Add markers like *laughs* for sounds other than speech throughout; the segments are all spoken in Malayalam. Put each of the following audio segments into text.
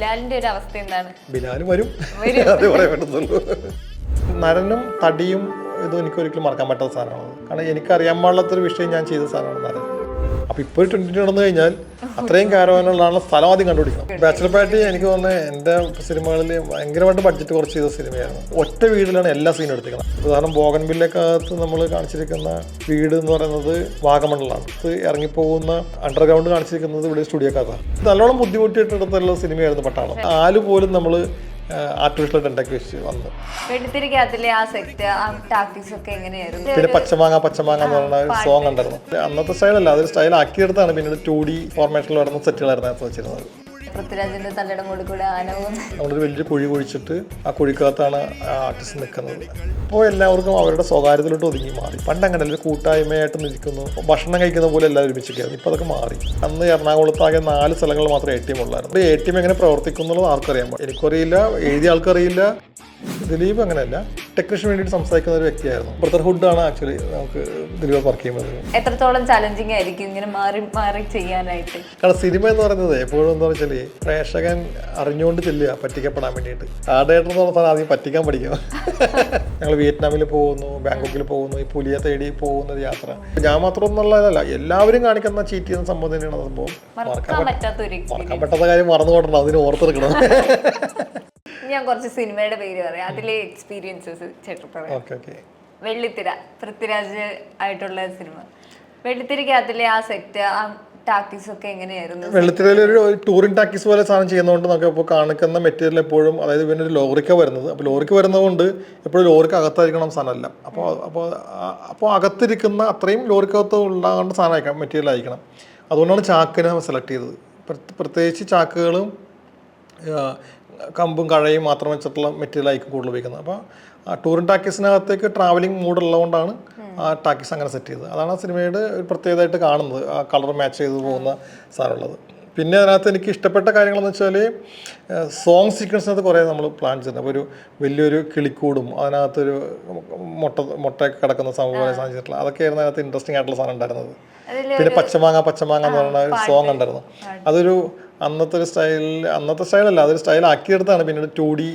ബിലാലിന്റെ ഒരു അവസ്ഥ എന്താണ്? ബിലാൽ വരും. അതേ പറയാൻ പറ്റുന്നുള്ളൂ നരനും തടിയും ഇതും എനിക്ക് ഒരിക്കലും മറക്കാൻ പറ്റാത്ത സാധനമാണ്. കാരണം എനിക്കറിയാൻ പാടില്ലാത്തൊരു വിഷയം ഞാൻ ചെയ്ത സാധനമാണ് നരൻ. അപ്പോൾ ഇപ്പോൾ ട്വന്റി നടന്നു കഴിഞ്ഞാൽ അത്രയും കാരവാനുള്ള സ്ഥലം ആദ്യം കണ്ടുപിടിക്കണം. ബാച്ചലർ പാർട്ടി എനിക്ക് തോന്നുന്നത് എന്റെ സിനിമകളിൽ ഭയങ്കരമായിട്ട് ബഡ്ജറ്റ് കുറച്ച് ചെയ്ത സിനിമയായിരുന്നു. ഒറ്റ വീടിലാണ് എല്ലാ സീനും എടുത്തിരിക്കുന്നത്. ഉദാഹരണം ബോഗൻബില്ലക്കകത്ത് നമ്മൾ കാണിച്ചിരിക്കുന്ന വീട് എന്ന് പറയുന്നത് വാഗമണ്ണിലാണ്. ഇത് ഇറങ്ങിപ്പോകുന്ന അണ്ടർഗ്രൗണ്ട് കാണിച്ചിരിക്കുന്നത് ഇവിടെ സ്റ്റുഡിയോക്കകത്താണ് നല്ലോണം ബുദ്ധിമുട്ടിയിട്ടെടുത്തുള്ള സിനിമയായിരുന്നു പട്ടാളം. ആൽ പോലും നമ്മൾ ആർട്ടിഫിഷ്യൽ ടെൻഡൊക്കെ വെച്ച് വന്നു. വെടിത്തിരിക്കകത്തിലെ ആ സെറ്റ് ആ ടാക്ടിക്സ് ഒക്കെ എങ്ങനെയായിരുന്നു? പിന്നെ പച്ചമാങ്ങ പച്ചമാങ്ങ എന്ന് പറയുന്ന സോങ് ഉണ്ടായിരുന്നു അന്നത്തെ സ്റ്റൈലല്ല അതൊരു സ്റ്റൈൽ ആക്കിയെടുത്താണ് പിന്നീട് ടു ഡി ഫോർമാറ്റിൽ വരുന്ന സെറ്റുകളായിരുന്നു വെച്ചിരുന്നത്. പൃഥ്വിരാജിന്റെ തലയുടെ മുകളിൽ കൂടെ ആന പോകുന്നു നമ്മളൊരു വലിയ കുഴി കുഴിച്ചിട്ട് ആ കുഴിക്കകത്താണ് ആർട്ടിസ്റ്റ് നിൽക്കുന്നത്. അപ്പോൾ എല്ലാവർക്കും അവരുടെ സ്വകാര്യത്തിലോട്ട് ഒതുങ്ങി മാറി. പണ്ട് ഒരു കൂട്ടായ്മയായിട്ട് നിൽക്കുന്നു. ഭക്ഷണം കഴിക്കുന്ന പോലെ എല്ലാവരും ഒരുമിച്ചൊക്കെയായിരുന്നു ഇപ്പോൾ അതൊക്കെ മാറി. അന്ന് എറണാകുളത്താകെ നാല് സ്ഥലങ്ങൾ മാത്രമേ എ ടി എം ഉള്ളായിരുന്നു. എ ടി എം എങ്ങനെ പ്രവർത്തിക്കുന്നുള്ളത് ആർക്കറിയാൻ എനിക്കറിയില്ല എഴുതിയ ആൾക്കറിയില്ല. ദിലീപ് അങ്ങനെയല്ല. ടെക്നീഷ്യൻ വേണ്ടിയിട്ട് സംസാരിക്കുന്ന ഒരു വ്യക്തിയായിരുന്നു. ബ്രദർഹുഡ് ആണ് ആക്ച്വലി നമുക്ക് ദിലീപ് വർക്ക് ചെയ്യുന്നത് എത്രത്തോളം ചലഞ്ചിങ് ആയിരിക്കും ഇങ്ങനെ മാറി മാറി ചെയ്യാനായിട്ട്? കാരണം സിനിമ എന്ന് പറയുന്നത് എപ്പോഴും എന്താ വെച്ചാൽ പ്രേക്ഷകൻ അറിഞ്ഞുകൊണ്ട് ചെല്ലുക പറ്റിക്കപ്പെടാൻ വേണ്ടിയിട്ട്. ആടേട്ടൻ എന്ന് പറഞ്ഞാൽ ആദ്യം പറ്റിക്കാൻ പഠിക്കുക ഞങ്ങൾ വിയറ്റ്നാമിൽ പോകുന്നു ബാങ്കോക്കിൽ പോകുന്നു ഈ പുലിയെ തേടി പോകുന്ന ഒരു യാത്ര. ഞാൻ മാത്രം എന്നുള്ളതല്ല എല്ലാവരും കാണിക്കുന്ന ചീറ്റ് ചെയ്യുന്ന സംഭവം തന്നെയാണ് സംഭവം. മറക്കാൻ മറക്കാൻ പറ്റാത്ത മറക്കാൻ പറ്റാത്ത കാര്യം മറന്നു കൊണ്ടണം അതിന് ഓർത്തെടുക്കണം. ഞാൻ കുറച്ച് സിനിമയുടെ പേര് പറയാം. അതിലെ എക്സ്പീരിയൻസസ് ചേട്ടൻ പറയാം. വെള്ളിത്തിര പൃഥ്വിരാജ് ആയിട്ടുള്ള സിനിമ. വെള്ളിത്തിരക്കകത്തിലെ ആ സെറ്റ് ആ ടാക്ടിക്സ് ഒക്കെ എങ്ങനെയായിരുന്നു? ഒരു ടൂറിംഗ് ടാക്കീസ് പോലെ സാധനം ചെയ്യുന്നതുകൊണ്ട് നമുക്ക് ഇപ്പോൾ കാണിക്കുന്ന മെറ്റീരിയൽ എപ്പോഴും അതായത് പിന്നെ ഒരു ലോറിക്ക വരുന്നത്. അപ്പോൾ ലോറിക്ക് വരുന്നതുകൊണ്ട് എപ്പോഴും ലോറിക്ക് അകത്തായിരിക്കണം സാധനമല്ല അപ്പോൾ അപ്പോൾ അപ്പോൾ അകത്തിരിക്കുന്ന അത്രയും ലോറിക്കകത്ത് ഉണ്ടാകേണ്ട സാധനം മെറ്റീരിയൽ ആയിരിക്കണം. അതുകൊണ്ടാണ് ചാക്കിനെ സെലക്ട് ചെയ്തത്. പ്രത്യേകിച്ച് ചാക്കുകളും കമ്പും കഴയും മാത്രം വെച്ചിട്ടുള്ള മെറ്റീരിയലായിരിക്കും കൂടുതൽ ഉപയോഗിക്കുന്നത്. അപ്പോൾ ആ ടൂറിംഗ് ടാക്കീസിനകത്തേക്ക് ട്രാവലിംഗ് മൂഡ് ഉള്ളതുകൊണ്ടാണ് ആ ടാക്കീസ് അങ്ങനെ സെറ്റ് ചെയ്തത്. അതാണ് ആ സിനിമയുടെ ഒരു പ്രത്യേകതയായിട്ട് കാണുന്നത് ആ കളർ മാച്ച് ചെയ്ത് പോകുന്ന സാധനമുള്ളത്. പിന്നെ അതിനകത്ത് എനിക്ക് ഇഷ്ടപ്പെട്ട കാര്യങ്ങളെന്ന് വെച്ചാൽ സോങ് സീക്വൻസിനകത്ത് കുറേ നമ്മൾ പ്ലാൻ ചെയ്യുന്നത് അപ്പോൾ ഒരു വലിയൊരു കിളിക്കൂടും അതിനകത്തൊരു മുട്ട മുട്ടയൊക്കെ കിടക്കുന്ന സംഭവം ചെയ്തിട്ടുള്ള അതൊക്കെയായിരുന്നു അതിനകത്ത് ഇൻട്രസ്റ്റിംഗ് ആയിട്ടുള്ള സാധനം ഉണ്ടായിരുന്നത്. പിന്നെ പച്ചമാങ്ങ പച്ചമാങ്ങ എന്ന് പറയുന്ന ഒരു സോങ് ഉണ്ടായിരുന്നു. അതൊരു അന്നത്തെ ഒരു സ്റ്റൈലിൽ അന്നത്തെ സ്റ്റൈലല്ല അതൊരു സ്റ്റൈൽ ആക്കിയെടുത്താണ് പിന്നീട് ടു ഡി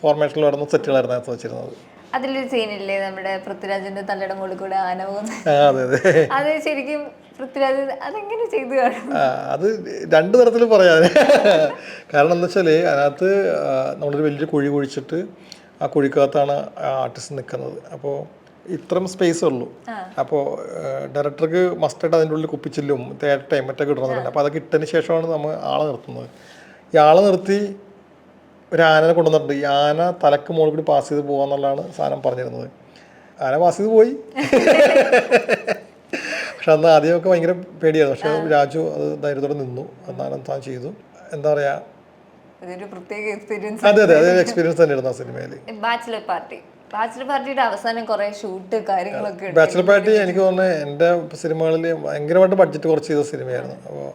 ഫോർമാറ്റിൽ വരുന്ന സെറ്റുകളായിരുന്നു അതിനകത്ത് വെച്ചിരുന്നത്. അതിലൊരു സീനില്ലേ നമ്മുടെ പൃഥ്വിരാജിന്റെ തലയുടെ മുകളിൽ കൂടെ ആന പോകുന്നത്? അതെ അതെ. അത് ശരിക്കും പൃഥ്വിരാജ് അതെങ്ങനെ ചെയ്തു അത് രണ്ട് തരത്തിൽ പറയാതെ കാരണം എന്താ വെച്ചാൽ അതിനകത്ത് നമ്മളൊരു വലിയ കുഴി കുഴിച്ചിട്ട് ആ കുഴിക്കകത്താണ് ആർട്ടിസ്റ്റ് നിൽക്കുന്നത് അപ്പോൾ ഇത്രയും സ്പേസ് ഉള്ളൂ. അപ്പോൾ ഡയറക്ടർക്ക് മസ്റ്റായിട്ട് അതിന്റെ ഉള്ളിൽ കുപ്പിച്ചില്ലും തേട്ടയും മറ്റൊക്കെ ഇടണമെന്നുണ്ട് അപ്പോൾ അതൊക്കെ ഇട്ടതിന് ശേഷമാണ് നമ്മൾ ആളെ നിർത്തുന്നത്. ഈ ആളെ നിർത്തി ഒരു ആനനെ കൊണ്ടുവന്നിട്ടുണ്ട്. ഈ ആന തലക്ക് മുകളിൽ കൂടി പാസ് ചെയ്ത് പോകാന്നുള്ളതാണ് സാധനം പറഞ്ഞിരുന്നത്. ആന പാസ് ചെയ്ത് പോയി. പക്ഷെ അന്ന് ആദ്യമൊക്കെ ഭയങ്കര പേടിയായിരുന്നു. പക്ഷെ രാജു അത് ധൈര്യത്തോടെ നിന്നു. എന്നാലും താൻ ചെയ്തു. എന്താ പറയാ? അതെ അതെ. അതെ അതൊരു എക്സ്പീരിയൻസ് തന്നെയായിരുന്നു ആ സിനിമയിൽ ബാച്ചിലർ പാർട്ടി ബാച്ചിലർ പാർട്ടിയുടെ അവസാനം കുറെ ഷൂട്ട് കാര്യങ്ങളൊക്കെ ബാച്ചിലർ പാർട്ടി എനിക്ക് തോന്നുന്നത് എന്റെ സിനിമകളിൽ ഭയങ്കരമായിട്ട് ബഡ്ജറ്റ് കുറച്ച് ചെയ്ത സിനിമയായിരുന്നു. അപ്പോൾ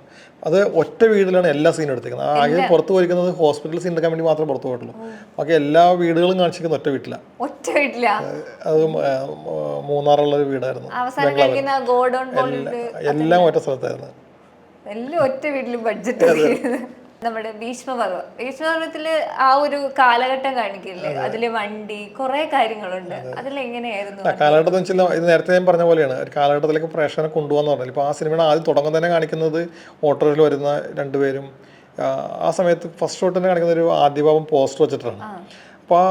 അത് ഒറ്റ വീടിലാണ് എല്ലാ സീനും എടുത്തിരിക്കുന്നത് ആകെ പുറത്ത് പോയിരിക്കുന്നത് ഹോസ്പിറ്റൽ സീൻ എടുക്കാൻ വേണ്ടി മാത്രമേ പുറത്തു പോയിട്ടുള്ളൂ. ബാക്കി എല്ലാ വീടുകളും കാണിച്ചിരിക്കുന്നത് ഒറ്റ വീട്ടിലാണ് ഒറ്റ വീട്ടില്ല അത് മൂന്നാറുള്ള ഒരു വീടായിരുന്നു. എല്ലാം ഒറ്റ സ്ഥലത്തായിരുന്നു. എല്ലാം ഒറ്റ വീട്ടിലും ബഡ്ജറ്റ് നമ്മുടെ ഭീഷ്മപർവം. ഭീഷ്മപർവത്തിൽ ആ ഒരു കാലഘട്ടം കാണിക്കില്ലേ? അതിൽ വണ്ടി കുറെ കാര്യങ്ങളുണ്ട്. അതിലെങ്ങനെയായിരുന്നു കാലഘട്ടം വെച്ചാൽ ഇത് നേരത്തെ ഞാൻ പറഞ്ഞ പോലെയാണ്. ഒരു കാലഘട്ടത്തിലേക്ക് പ്രേക്ഷകനെ കൊണ്ടുപോകാന്ന് പറഞ്ഞാൽ ഇപ്പോൾ ആ സിനിമയുടെ ആദ്യം തുടക്കം തന്നെ കാണിക്കുന്നത് ഓട്ടോയിൽ വരുന്ന രണ്ടുപേരും. ആ, ആ സമയത്ത് ഫസ്റ്റ് ഷോട്ട് തന്നെ കാണിക്കുന്ന ഒരു ആദ്യഭാവം പോസ്റ്റർ വെച്ചിട്ടാണ്. അപ്പോൾ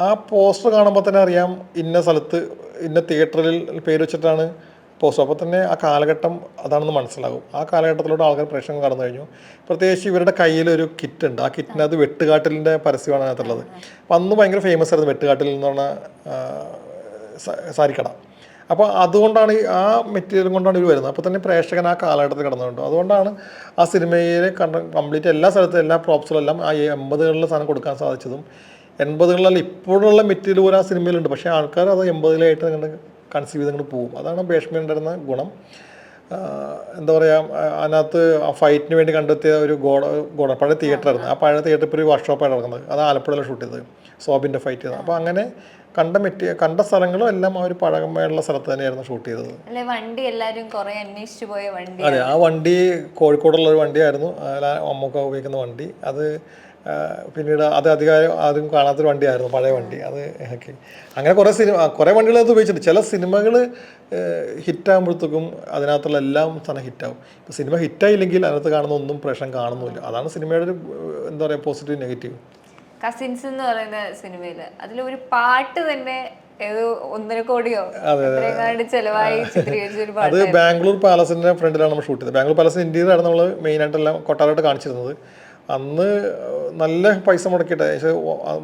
ആ പോസ്റ്റർ കാണുമ്പോൾ തന്നെ അറിയാം ഇന്ന സ്ഥലത്ത് ഇന്ന തിയേറ്ററിൽ പേര് വെച്ചിട്ടാണ് പോസ്റ്റർ അപ്പോൾ തന്നെ ആ കാലഘട്ടം അതാണെന്ന് മനസ്സിലാകും. ആ കാലഘട്ടത്തിലൂടെ ആൾക്കാർ പ്രേക്ഷകർ കടന്നു കഴിഞ്ഞു. പ്രത്യേകിച്ച് ഇവരുടെ കയ്യിൽ ഒരു കിറ്റ് ഉണ്ട്. ആ കിറ്റിനകത്ത് വെട്ടുകാട്ടിലിന്റെ പരസ്യമാണ് അതിനകത്തുള്ളത്. അപ്പോൾ അന്ന് ഭയങ്കര ഫേമസ് ആയിരുന്നു വെട്ടുകാട്ടിൽ എന്ന് പറഞ്ഞ സാരിക്കട. അപ്പോൾ അതുകൊണ്ടാണ് ആ മെറ്റീരിയൽ കൊണ്ടാണ് ഇവർ വരുന്നത്. അപ്പോൾ തന്നെ പ്രേക്ഷകൻ ആ കാലഘട്ടത്തിൽ കടന്നുകൊണ്ട്. അതുകൊണ്ടാണ് ആ സിനിമയിൽ കണ്ട കംപ്ലീറ്റ് എല്ലാ സ്ഥലത്തും എല്ലാ പ്രോപ്സുകളെല്ലാം ആ എൺപതുകളിലെ സാധനം കൊടുക്കാൻ സാധിച്ചതും എൺപതുകളിലല്ല ഇപ്പോഴുള്ള മെറ്റീരിയൽ പോലും ആ സിനിമയിലുണ്ട്. പക്ഷേ ആൾക്കാർ അത് എൺപതിലായിട്ട് കണ്ട് കൺസീവ് ചെയ്ത് അങ്ങോട്ട് പോകും. അതാണ് ഭേഷ്മ ഉണ്ടായിരുന്ന ഗുണം എന്താ പറയുക അതിനകത്ത് ആ ഫൈറ്റിന് വേണ്ടി കണ്ടെത്തിയ ഒരു ഗോഡ ഗോഡ പഴയ തിയേറ്ററായിരുന്നു ആ പഴയ തിയേറ്റർ ഇപ്പോൾ ഒരു വർക്ക്ഷോപ്പായിട്ട് നടക്കുന്നത്. അത് ആലപ്പുഴയിൽ ഷൂട്ട് ചെയ്തത്. സോബിന്റെ ഫൈറ്റ് ചെയ്തത്. അപ്പോൾ അങ്ങനെ കണ്ട മെറ്റി കണ്ട സ്ഥലങ്ങളും എല്ലാം ആ ഒരു പഴമയുള്ള സ്ഥലത്ത് തന്നെയായിരുന്നു ഷൂട്ട് ചെയ്തത്. അല്ലെ വണ്ടി എല്ലാരും കുറേ അന്വേഷിച്ചു പോയ വണ്ടി അതെ ആ വണ്ടി കോഴിക്കോടുള്ള ഒരു വണ്ടിയായിരുന്നു. അമ്മക്ക അമ്മൂക്ക ഉപയോഗിക്കുന്ന വണ്ടി. അത് പിന്നീട് അത് അധികം ആദ്യം കാണാത്തൊരു വണ്ടിയായിരുന്നു പഴയ വണ്ടി. അത് ഓക്കെ അങ്ങനെ കുറേ സിനിമ കുറേ വണ്ടികൾ അത് ഉപയോഗിച്ചിട്ടുണ്ട്. ചില സിനിമകൾ ഹിറ്റാകുമ്പോഴത്തേക്കും അതിനകത്തുള്ള എല്ലാം തന്നെ ഹിറ്റാവും. ഇപ്പോൾ സിനിമ ഹിറ്റായില്ലെങ്കിൽ അതിനകത്ത് കാണുന്ന ഒന്നും പ്രശ്നം കാണുന്നില്ല അതാണ് സിനിമയുടെ ഒരു എന്താ പറയുക പോസിറ്റീവ് നെഗറ്റീവ്. കസിൻസ് എന്ന് പറയുന്ന സിനിമയിൽ അതിൽ ഒരു പാട്ട് തന്നെ ഒന്നര കോടിയോ ചെലവായി അത് ബാംഗ്ലൂർ പാലസിന്റെ ഫ്രണ്ടിലാണ് നമ്മൾ ഷൂട്ട് ചെയ്തത്. ബാംഗ്ലൂർ പാലസിന്റെ ഇന്ത്യയിലാണ് നമ്മൾ മെയിൻ ആയിട്ടെല്ലാം കൊട്ടാരമായിട്ട് കാണിച്ചിരുന്നത്. അന്ന് നല്ല പൈസ മുടക്കിയിട്ട്. ഏകദേശം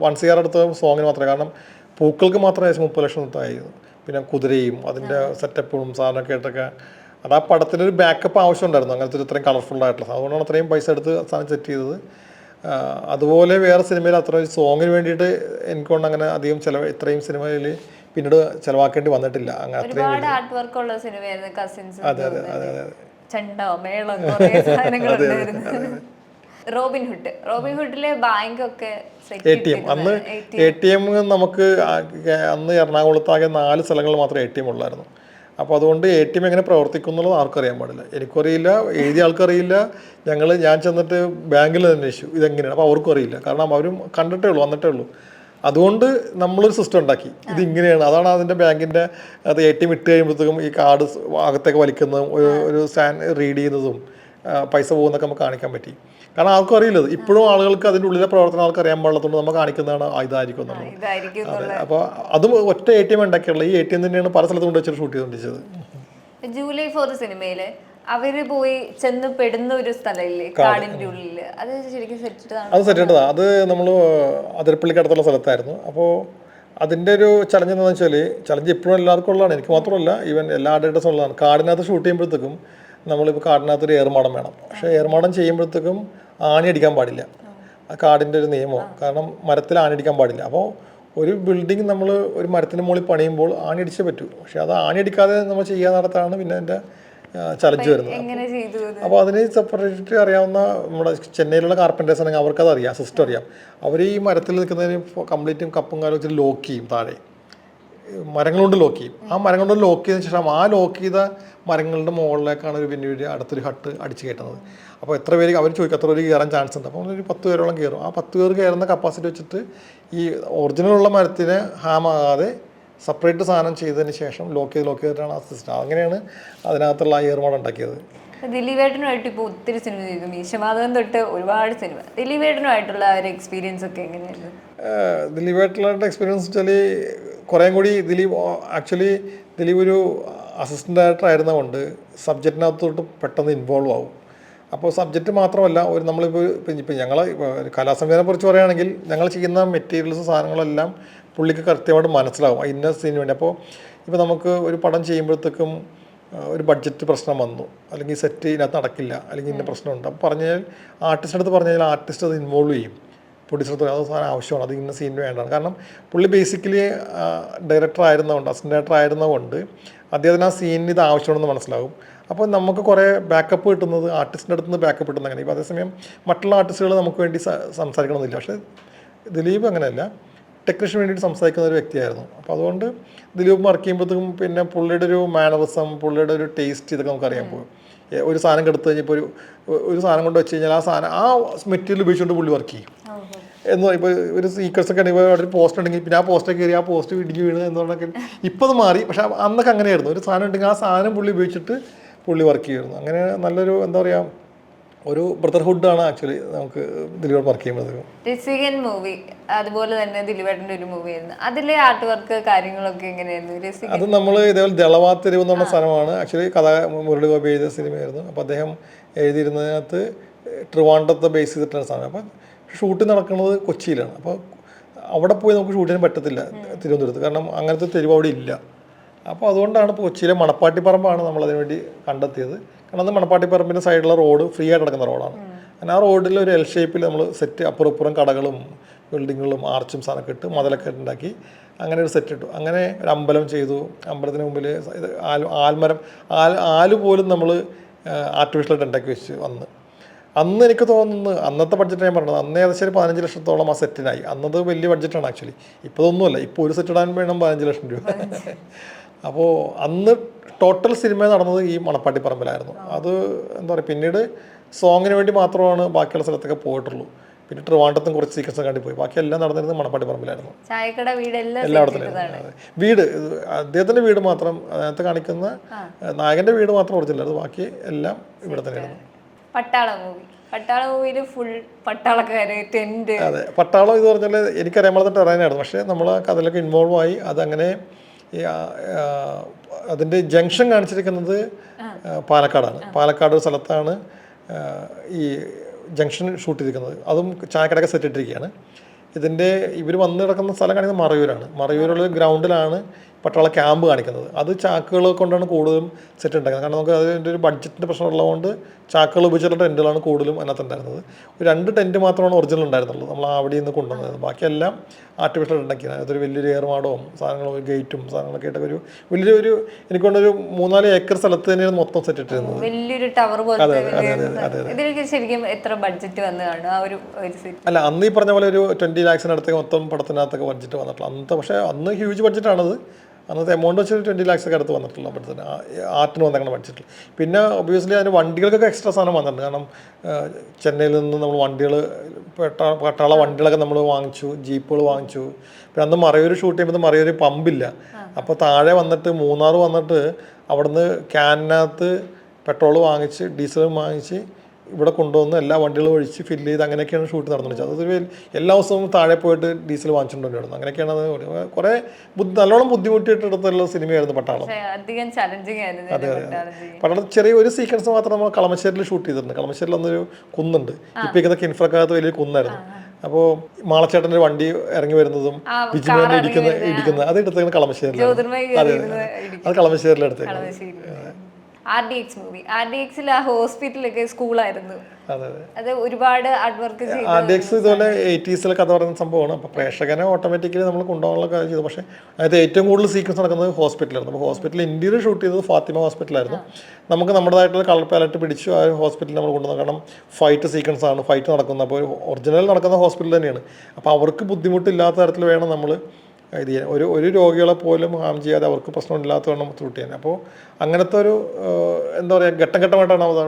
വൺ സി ആർ എടുത്ത സോങ്ങിന് മാത്രമേ. കാരണം പൂക്കൾക്ക് മാത്രം ഏകദേശം മുപ്പത് ലക്ഷം തൊട്ടായിരുന്നു. പിന്നെ കുതിരയും അതിന്റെ സെറ്റപ്പും സാധനമൊക്കെ ആയിട്ടൊക്കെ. അത് ആ പടത്തിന് ഒരു ബാക്കപ്പ് ആവശ്യമുണ്ടായിരുന്നു. അങ്ങനത്തെ ഒരു ഇത്രയും കളർഫുൾ ആയിട്ടുള്ള. അതുകൊണ്ടാണ് അത്രയും പൈസ എടുത്ത് സാധനം സെറ്റ് ചെയ്തത്. അതുപോലെ വേറെ സിനിമയിൽ അത്ര ഒരു സോങ്ങിന് വേണ്ടിയിട്ട് എനിക്കൊണ്ട് അങ്ങനെ അധികം ചിലവ് ഇത്രയും സിനിമയിൽ പിന്നീട് ചിലവാക്കേണ്ടി വന്നിട്ടില്ല. അങ്ങനെ അത്രയും കസിൻസ് അതെ അതെ അതെ *laughs* അതെ. ചണ്ടോ റോബിൻഹുഡിലെ റോബിൻ ഹുഡ്. റോബിൻ ഹുഡിലെ ബാങ്ക് ഒക്കെ എ ടി എം അന്ന് എ ടി എം നമുക്ക് അന്ന് എറണാകുളത്ത് ആകെ നാല് സ്ഥലങ്ങൾ മാത്രമേ എ ടി എം ഉള്ളായിരുന്നു. അപ്പോൾ അതുകൊണ്ട് എ ടി എം എങ്ങനെ പ്രവർത്തിക്കും എന്നുള്ളത് ആർക്കും അറിയാൻ പാടില്ല. എനിക്കറിയില്ല എഴുതിയ ആൾക്കറിയില്ല ഞങ്ങൾ ഞാൻ ചെന്നിട്ട് ബാങ്കിൽ അന്വേഷിച്ചു ഇതെങ്ങനെയാണ്? അപ്പോൾ അവർക്കും അറിയില്ല. കാരണം അവരും കണ്ടിട്ടേ ഉള്ളൂ വന്നിട്ടേ ഉള്ളൂ. അതുകൊണ്ട് നമ്മളൊരു സിസ്റ്റം ഉണ്ടാക്കി. ഇത് ഇങ്ങനെയാണ് അതാണ് അതിന്റെ ബാങ്കിന്റെ അത് എ ടി എം ഇട്ട് കഴിയുമ്പോഴത്തേക്കും ഈ കാർഡ് അകത്തേക്ക് വലിക്കുന്നതും ഒരു സ്കാൻ റീഡ് ചെയ്യുന്നതും പൈസ പോകുന്നൊക്കെ നമുക്ക് കാണിക്കാൻ പറ്റി. കാരണം ആർക്കും അറിയില്ല ഇപ്പോഴും ആളുകൾക്ക് അതിന്റെ ഉള്ളിലെ പ്രവർത്തനം ആൾക്ക് അറിയാൻ പാടില്ലാത്തതുകൊണ്ട് നമ്മൾ കാണിക്കുന്നതാണ് ഇതായിരിക്കും എന്നുള്ളത്. അതെ അപ്പോൾ അതും ഒറ്റ എ ടി എം ഉണ്ടാക്കിയുള്ള. ഈ എ ടി എം തന്നെയാണ് പല സ്ഥലത്തും കൊണ്ട് വെച്ചിട്ട് ഷൂട്ട് ചെയ്തുകൊണ്ടിരിച്ചത് ജൂലൈ ഫോർ സിനിമയിൽ അവർ പോയി ചെന്ന് പെടുന്ന ഒരു സ്ഥലമില്ലേ? കാടിന്റെ ഉള്ളിൽ അത് ശരിക്കും അത് സെറ്റ് ചെയ്തതാണ് അത് നമ്മൾ അതിരപ്പള്ളിക്ക് അടുത്തുള്ള സ്ഥലത്തായിരുന്നു. അപ്പോൾ അതിന്റെ ഒരു ചലഞ്ച് എന്താണെന്ന് വെച്ചാൽ ചലഞ്ച് ഇപ്പോഴും എല്ലാവർക്കും ഉള്ളതാണ്. എനിക്ക് മാത്രമല്ല ഈവൻ എല്ലാ ആർട്ടിസ്റ്റും ഉള്ളതാണ്. കാടിനകത്ത് ഷൂട്ട് ചെയ്യുമ്പോഴത്തേക്കും നമ്മളിപ്പോൾ കാടിനകത്ത് ഒരു ഏർമാടം വേണം. പക്ഷേ ഏർമാടം ചെയ്യുമ്പോഴത്തേക്കും ആണി അടിക്കാൻ പാടില്ല. ആ കാടിന്റെ ഒരു നിയമം കാരണം മരത്തിൽ ആണി അടിക്കാൻ പാടില്ല. അപ്പോൾ ഒരു ബിൽഡിംഗ് നമ്മൾ ഒരു മരത്തിന് മുകളിൽ പണിയുമ്പോൾ ആണി അടിച്ചേ പറ്റൂ. പക്ഷേ അത് ആണി അടിക്കാതെ നമ്മൾ ചെയ്യാൻ നടത്താണ് പിന്നെ അതിന്റെ ചലഞ്ച് വരുന്നത്. അപ്പോൾ അതിന് സെപ്പറേറ്റ് അറിയാവുന്ന നമ്മുടെ ചെന്നൈയിലുള്ള കാർപ്പന്റേഴ്സ് ആണെങ്കിൽ അവർക്കത് അറിയാം സിസ്റ്റം അറിയാം. അവർ ഈ മരത്തിൽ നിൽക്കുന്നതിന് കംപ്ലീറ്റും കപ്പും കാലും വെച്ചിട്ട് ലോക്ക് ചെയ്യും താഴെ. മരങ്ങൾ കൊണ്ട് ലോക്ക് ചെയ്യും. ആ മരം കൊണ്ട് ലോക്ക് ചെയ്തതിന് ശേഷം ആ ലോക്ക് ചെയ്ത മരങ്ങളുടെ മുകളിലേക്കാണ് ഒരു പിന്നെ ഒരു അടുത്തൊരു ഹട്ട് അടിച്ച് കയറ്റുന്നത്. അപ്പോൾ എത്ര പേര് അവർ ചോദിക്കും എത്ര പേര് കയറാൻ ചാൻസ് ഉണ്ട്? അപ്പോൾ ഒരു പത്ത് പേരോളം കയറും. ആ പത്ത് പേർ കയറുന്ന കപ്പാസിറ്റി വെച്ചിട്ട് ഈ ഒറിജിനലുള്ള മരത്തിന് ഹാമാകാതെ സെപ്പറേറ്റ് സാധനം ചെയ്തതിന് ശേഷം ലോക്ക് ചെയ്ത് ലോക്ക് ചെയ്തിട്ടാണ് ആ സിസ്റ്റം അങ്ങനെയാണ് അതിനകത്തുള്ള ആ ഏർമാട് ഉണ്ടാക്കിയത്. ദിലീപേട്ടനുമായിട്ട് ഇപ്പോൾ ഒത്തിരി സിനിമ ചെയ്തു. മീശമാധവൻ തൊട്ട് ഒരുപാട് സിനിമ ദിലീപേട്ടനുമായിട്ടുള്ള ഒരു എക്സ്പീരിയൻസ് ഒക്കെ എങ്ങനെയായിരുന്നു? ദിലീപേട്ടനായിട്ട് എക്സ്പീരിയൻസ് വെച്ചാൽ കുറേം കൂടി ദിലീപ് ആക്ച്വലി ദിലീപ് ഒരു അസിസ്റ്റന്റ് ഡയറക്ടർ ആയിരുന്നതുകൊണ്ട് സബ്ജക്റ്റിനകത്തോട്ട് പെട്ടെന്ന് ഇൻവോൾവ് ആവും. അപ്പോൾ സബ്ജക്റ്റ് മാത്രമല്ല ഒരു നമ്മളിപ്പോൾ ഇപ്പം ഇപ്പം ഞങ്ങൾ കലാസംവിധാനം കുറിച്ച് പറയുകയാണെങ്കിൽ ഞങ്ങൾ ചെയ്യുന്ന മെറ്റീരിയൽസ് സാധനങ്ങളെല്ലാം പുള്ളിക്ക് കൃത്യമായിട്ട് മനസ്സിലാവും. ഇന്ന സീന് വേണ്ടി. അപ്പോൾ ഇപ്പോൾ നമുക്ക് ഒരു പടം ചെയ്യുമ്പോഴത്തേക്കും ഒരു ബഡ്ജറ്റ് പ്രശ്നം വന്നു. അല്ലെങ്കിൽ സെറ്റ് ഇതിനകത്ത് നടക്കില്ല. അല്ലെങ്കിൽ ഇന്ന പ്രശ്നമുണ്ട്. അപ്പോൾ പറഞ്ഞു കഴിഞ്ഞാൽ ആർട്ടിസ്റ്റ് അടുത്ത് പറഞ്ഞു കഴിഞ്ഞാൽ ആർട്ടിസ്റ്റ് അത് ഇൻവോൾവ് ചെയ്യും. പ്രൊഡ്യൂസർക്ക് അത് സാധനം ആവശ്യമാണ്. അത് ഇന്ന സീനിന് വേണ്ടതാണ് കാരണം പുള്ളി ബേസിക്കലി ഡയറക്ടർ ആയിരുന്നതുകൊണ്ട് അസിസ്റ്റന്റ് ഡയറക്ടർ ആയിരുന്നതുകൊണ്ട് അദ്ദേഹത്തിന് ആ സീനിന് ഇത് ആവശ്യമാണെന്ന് മനസ്സിലാവും അപ്പോൾ നമുക്ക് കുറേ ബാക്കപ്പ് കിട്ടുന്നത് ആർട്ടിസ്റ്റിന്റെ അടുത്ത് നിന്ന് ബാക്കപ്പ് കിട്ടുന്ന അങ്ങനെ ഇപ്പോൾ അതേസമയം മറ്റുള്ള ആർട്ടിസ്റ്റുകൾ നമുക്ക് വേണ്ടി സംസാരിക്കണമെന്നില്ല. പക്ഷേ ദിലീപ് അങ്ങനെയല്ല. ടെക്നീഷ്യൻ വേണ്ടിയിട്ട് സംസാരിക്കുന്ന ഒരു വ്യക്തിയായിരുന്നു. അപ്പോൾ അതുകൊണ്ട് ദിലീപ് വർക്ക് ചെയ്യുമ്പോഴത്തേക്കും പിന്നെ പുള്ളിയുടെ ഒരു മാനറിസം പുള്ളിയുടെ ഒരു ടേസ്റ്റ് ഇതൊക്കെ നമുക്കറിയാൻ പോകും. ഒരു സാധനം കെടുത്തു കഴിഞ്ഞപ്പോൾ ഒരു ഒരു സാധനം കൊണ്ട് വെച്ച് കഴിഞ്ഞാൽ ആ സാധനം ആ മെറ്റീരിയൽ ഉപയോഗിച്ചുകൊണ്ട് പുള്ളി വർക്ക് ചെയ്യും. എന്ന് പറയും ഇപ്പോൾ ഒരു സീക്രസ് ഒക്കെ ആണെങ്കിൽ ഒരു പോസ്റ്റ് ഉണ്ടെങ്കിൽ പിന്നെ ആ പോസ്റ്റ് കയറി ആ പോസ്റ്റ് ഇടിഞ്ഞ് വീണ് എന്ന് പറഞ്ഞാൽ ഇപ്പം അത് മാറി. പക്ഷെ അന്നൊക്കെ അങ്ങനെയായിരുന്നു. ഒരു സാധനം ഉണ്ടെങ്കിൽ ആ സാധനം പുള്ളി ഉപയോഗിച്ചിട്ട് പുള്ളി വർക്ക് ചെയ്യുമായിരുന്നു. അങ്ങനെ നല്ലൊരു എന്താ പറയുക ഒരു ബ്രദർഹുഡാണ് ആക്ച്വലി നമുക്ക് ദിലീപ് വർക്ക് ചെയ്യുന്നത്. രസികൻ മൂവി അതുപോലെ തന്നെ ദിലീപേട്ടന്റെ ഒരു മൂവി ആയിരുന്നു. അതിലെ ആർട്ട് വർക്ക് കാര്യങ്ങളൊക്കെ എങ്ങനെയായിരുന്നു? അത് നമ്മൾ ഇതേപോലെ ദളവാത്തെരുവ് എന്ന് പറഞ്ഞ സ്ഥലമാണ്. ആക്ച്വലി കഥ മുരളി ഗോപി എഴുതിയ സിനിമയായിരുന്നു. അപ്പോൾ അദ്ദേഹം എഴുതിയിരുന്നതിനകത്ത് ട്രിവാൻഡ്രത്തെ ബേസ് ചെയ്തിട്ടാണ് സാധനം. അപ്പോൾ ഷൂട്ട് നടക്കുന്നത് കൊച്ചിയിലാണ്. അപ്പോൾ അവിടെ പോയി നമുക്ക് ഷൂട്ട് ചെയ്യാൻ പറ്റത്തില്ല തിരുവനന്തപുരത്ത്. കാരണം അങ്ങനത്തെ തെരുവ് അവിടെ ഇല്ല. അപ്പോൾ അതുകൊണ്ടാണ് ഇപ്പോൾ കൊച്ചിയിലെ മണപ്പാട്ടിപ്പറമ്പാണ് നമ്മൾ അതിനുവേണ്ടി കണ്ടെത്തിയത്. കാരണം അത് മണപ്പാട്ടി പറമ്പിന്റെ സൈഡിലുള്ള റോഡ് ഫ്രീ ആയിട്ട് നടക്കുന്ന റോഡാണ്. അങ്ങനെ ആ റോഡിൽ ഒരു എൽ ഷേപ്പിൽ നമ്മൾ സെറ്റ് അപ്പുറം ഇപ്പുറം കടകളും ബിൽഡിങ്ങുകളും ആർച്ചും സാധനമൊക്കെ ഇട്ട് മതിലൊക്കെ ഉണ്ടാക്കി അങ്ങനെ ഒരു സെറ്റ് ഇട്ടു. അങ്ങനെ ഒരു അമ്പലം ചെയ്തു. അമ്പലത്തിന് മുമ്പിൽ ഇത് ആൽ ആൽമരം ആൽ ആൽ പോലും നമ്മൾ ആർട്ടിഫിഷ്യലായിട്ട് ഉണ്ടാക്കി വെച്ച് വന്ന്. അന്ന് എനിക്ക് തോന്നുന്നു അന്നത്തെ ബഡ്ജറ്റ് ഞാൻ പറഞ്ഞത് അന്ന് ഏകദേശം ഒരു പതിനഞ്ച് ലക്ഷത്തോളം ആ സെറ്റിനായി അന്നത് വലിയ ബഡ്ജറ്റാണ് ആക്ച്വലി ഇപ്പോൾ ഇതൊന്നുമല്ല ഇപ്പോൾ ഒരു സെറ്റ് ഇടാൻ വേണം പതിനഞ്ച് ലക്ഷം രൂപ. അപ്പോൾ അന്ന് ടോട്ടൽ സിനിമ നടന്നത് ഈ മണപ്പാട്ടി പറമ്പിലായിരുന്നു അത് എന്താ പറയുക പിന്നീട് സോങ്ങിന് വേണ്ടി മാത്രമാണ് ബാക്കിയുള്ള സ്ഥലത്തൊക്കെ പോയിട്ടുള്ളൂ. പിന്നെ ട്രിവാണ്ടത്തും കുറച്ച് സീക്വൻസ് കണ്ടി പോയി ബാക്കി എല്ലാം നടന്നിരുന്നത് മണപ്പാട്ടി പറമ്പിലായിരുന്നു ചായക്കട എല്ലായിടത്തും വീട് അദ്ദേഹത്തിന്റെ വീട് മാത്രം അതിനകത്ത് കാണിക്കുന്ന നായകന്റെ വീട് മാത്രം അത് ബാക്കി എല്ലാം ഇവിടെ തന്നെയായിരുന്നു. പട്ടാള മൂവി പട്ടാള മൂവിയിൽ ഫുൾ പട്ടാളക്കാര് ടെന്റ് അതെ. പട്ടാളം ഇത് പറഞ്ഞാൽ എനിക്കറിയാൻ പാടാത്ത ടെറൈനായിരുന്നു പക്ഷേ നമ്മൾ ആ കഥയിലൊക്കെ ഇൻവോൾവ് ആയി. അതങ്ങനെ അതിന്റെ ജംഗ്ഷൻ കാണിച്ചിരിക്കുന്നത് പാലക്കാടാണ്. പാലക്കാട് ഒരു സ്ഥലത്താണ് ഈ ജംഗ്ഷൻ ഷൂട്ട് ചെയ്തിരിക്കുന്നത്. അതും ചായക്കടയൊക്കെ സെറ്റ് ഇട്ടിരിക്കുകയാണ്. ഇതിന്റെ ഇവർ വന്ന് കിടക്കുന്ന സ്ഥലം കാണിക്കുന്നത് മറയൂരാണ്. മറയൂരുള്ള ഗ്രൗണ്ടിലാണ് പട്ടാള ക്യാമ്പ് കാണിക്കുന്നത്. അത് ചാക്കുകൾ കൊണ്ടാണ് കൂടുതലും സെറ്റ് ഉണ്ടാക്കുന്നത്. കാരണം നമുക്ക് അതിന്റെ ഒരു ബഡ്ജറ്റിന്റെ പ്രശ്നമുള്ളതുകൊണ്ട് ചാക്കുകൾ ഉപയോഗിച്ചിട്ടുള്ള ടെന്റുകളാണ് കൂടുതലും അതിനകത്ത് ഉണ്ടായിരുന്നത്. ഒരു രണ്ട് ടെന്റ് മാത്രമാണ് ഒറിജിനൽ ഉണ്ടായിരുന്നുള്ളൂ. നമ്മൾ അവിടെ നിന്ന് കൊണ്ടുവന്നത്. ബാക്കിയെല്ലാം ആർട്ടിഫിഷ്യൽ ഉണ്ടാക്കിയത്. അതൊരു വലിയൊരു ഏർമാടവും സാധനങ്ങളും ഗേറ്റും സാധനങ്ങളൊക്കെ ആയിട്ട് ഒരു വലിയൊരു ഒരു എനിക്കൊണ്ടൊരു മൂന്നാൽ ഏക്കർ സ്ഥലത്ത് തന്നെയാണ് മൊത്തം സെറ്റ് ഇട്ടിരുന്നത്. വലിയൊരു ടവർ വലിയൊരു ഇതിലേക്ക് ശരിക്കും എത്ര ബഡ്ജറ്റ് വന്നതാണ് ആ ഒരു ഒരു അല്ല അന്ന് ഈ പറഞ്ഞ പോലെ ഒരു ട്വന്റി ലാക്സിനടുത്തേക്ക് മൊത്തം പടത്തിനകത്തൊക്കെ ബഡ്ജറ്റ് വന്നിട്ടുള്ളൂ അന്നത്തെ പക്ഷേ അന്ന് ഹ്യൂജ് ബഡ്ജറ്റാണത് അന്നത്തെ എമൗണ്ട് വെച്ച് ട്വന്റി ലാക്സ് ഒക്കെ അടുത്ത് വന്നിട്ടുള്ള. അപ്പോഴത്തേന് ആർട്ടിന് വന്നങ്ങനെ പഠിച്ചിട്ടില്ല പിന്നെ ഒബിയസ്ലി അതിന് വണ്ടികൾക്കൊക്കെ എക്സ്ട്രാ സാധനം വന്നിട്ടുണ്ട്. കാരണം ചെന്നൈയിൽ നിന്ന് നമ്മൾ വണ്ടികൾ പെട്ടാ പട്ടാള വണ്ടികളൊക്കെ നമ്മൾ വാങ്ങിച്ചു ജീപ്പുകൾ വാങ്ങിച്ചു. പിന്നെ അന്ന് മറയൂർ ഷൂട്ട് ചെയ്യുമ്പോൾ മറയൂർ പമ്പില്ല. അപ്പോൾ താഴെ വന്നിട്ട് മൂന്നാർ വന്നിട്ട് അവിടുന്ന് ക്യാനിനകത്ത് പെട്രോൾ വാങ്ങിച്ച് ഡീസൽ വാങ്ങിച്ച് ഇവിടെ കൊണ്ടുവന്ന് എല്ലാ വണ്ടികളും ഒഴിച്ച് ഫില്ല് ചെയ്ത് അങ്ങനെയൊക്കെയാണ് ഷൂട്ട് നടന്നുകൊണ്ടിരിച്ചത് അതൊരു എല്ലാ ദിവസവും താഴെ പോയിട്ട് ഡീസൽ വാങ്ങിച്ചുകൊണ്ടിരുന്നു അങ്ങനെയൊക്കെയാണ് അത് കുറെ നല്ലോണം ബുദ്ധി നല്ലോണം ബുദ്ധിമുട്ടിയിട്ടെടുത്തുള്ള സിനിമയായിരുന്നു പട്ടാളം. അതെ അധികം ചലഞ്ചിങ് ആയിരുന്നു പട്ടാളം ചെറിയൊരു പട്ടാളം ചെറിയ ഒരു സീക്വൻസ് മാത്രം നമ്മൾ കളമശ്ശേരിയിൽ ഷൂട്ട് ചെയ്തിട്ടുണ്ട്. കളമശ്ശേരിയിൽ അന്നൊരു കുന്നുണ്ട്. ഇപ്പം ഇതൊക്കെ ഇൻഫ്രക്കകത്ത് വലിയ കുന്നായിരുന്നു. അപ്പോൾ മാളച്ചേട്ടന്റെ വണ്ടി ഇറങ്ങി വരുന്നതും ആ, ഇടിക്കുന്ന ഇടിക്കുന്ന ഇടിക്കുന്നത് അത് എടുത്തേക്കുന്നത് കളമശ്ശേരി അതെ. അത് കളമശ്ശേരിയിലെടുത്തേക്കുന്നത് R D X movie R D എക്സിൽ ആ ഹോസ്പിറ്റലൊക്കെ സ്കൂളായിരുന്നു. അതെ ഒരുപാട് hard work R D X ഇതുപോലെ എയ്റ്റീസിലെ കഥ പറയുന്ന സംഭവമാണ്. അപ്പോൾ പ്രേക്ഷകനെ ഓട്ടോമാറ്റിക്കലി നമ്മൾ കൊണ്ടുപോകാനുള്ള കാര്യം ചെയ്തു. പക്ഷേ അതിനകത്ത് ഏറ്റവും കൂടുതൽ സീക്വൻസ് നടക്കുന്നത് ഹോസ്പിറ്റലായിരുന്നു അപ്പോൾ ഹോസ്പിറ്റലിൽ ഇന്ത്യയിൽ ഷൂട്ട് ചെയ്തത് ഫാത്തിമ ഹോസ്പിറ്റലായിരുന്നു. നമുക്ക് നമ്മുടേതായിട്ടുള്ള കളർ പാലറ്റ് പിടിച്ചു ആ ഹോസ്പിറ്റലിൽ നമ്മൾ കൊണ്ടുവന്നു കാരണം ഫൈറ്റ് സീക്വൻസ് ആണ്. ഫൈറ്റ് നടക്കുന്നത്. അപ്പോൾ ഒറിജിനൽ നടക്കുന്ന ഹോസ്പിറ്റൽ തന്നെയാണ്. അപ്പോൾ അവർക്ക് ബുദ്ധിമുട്ടില്ലാത്ത തരത്തിൽ വേണം നമ്മൾ ഇത് ഒരു ഒരു രോഗികളെ പോലും ഹാം ചെയ്യാതെ അവർക്ക് പ്രശ്നമില്ലാത്തതാണ് ത്രൂട്ട് ചെയ്യാൻ അപ്പോൾ അങ്ങനത്തെ ഒരു എന്താ പറയുക ഘട്ടം ഘട്ടമായിട്ടാണ് അത്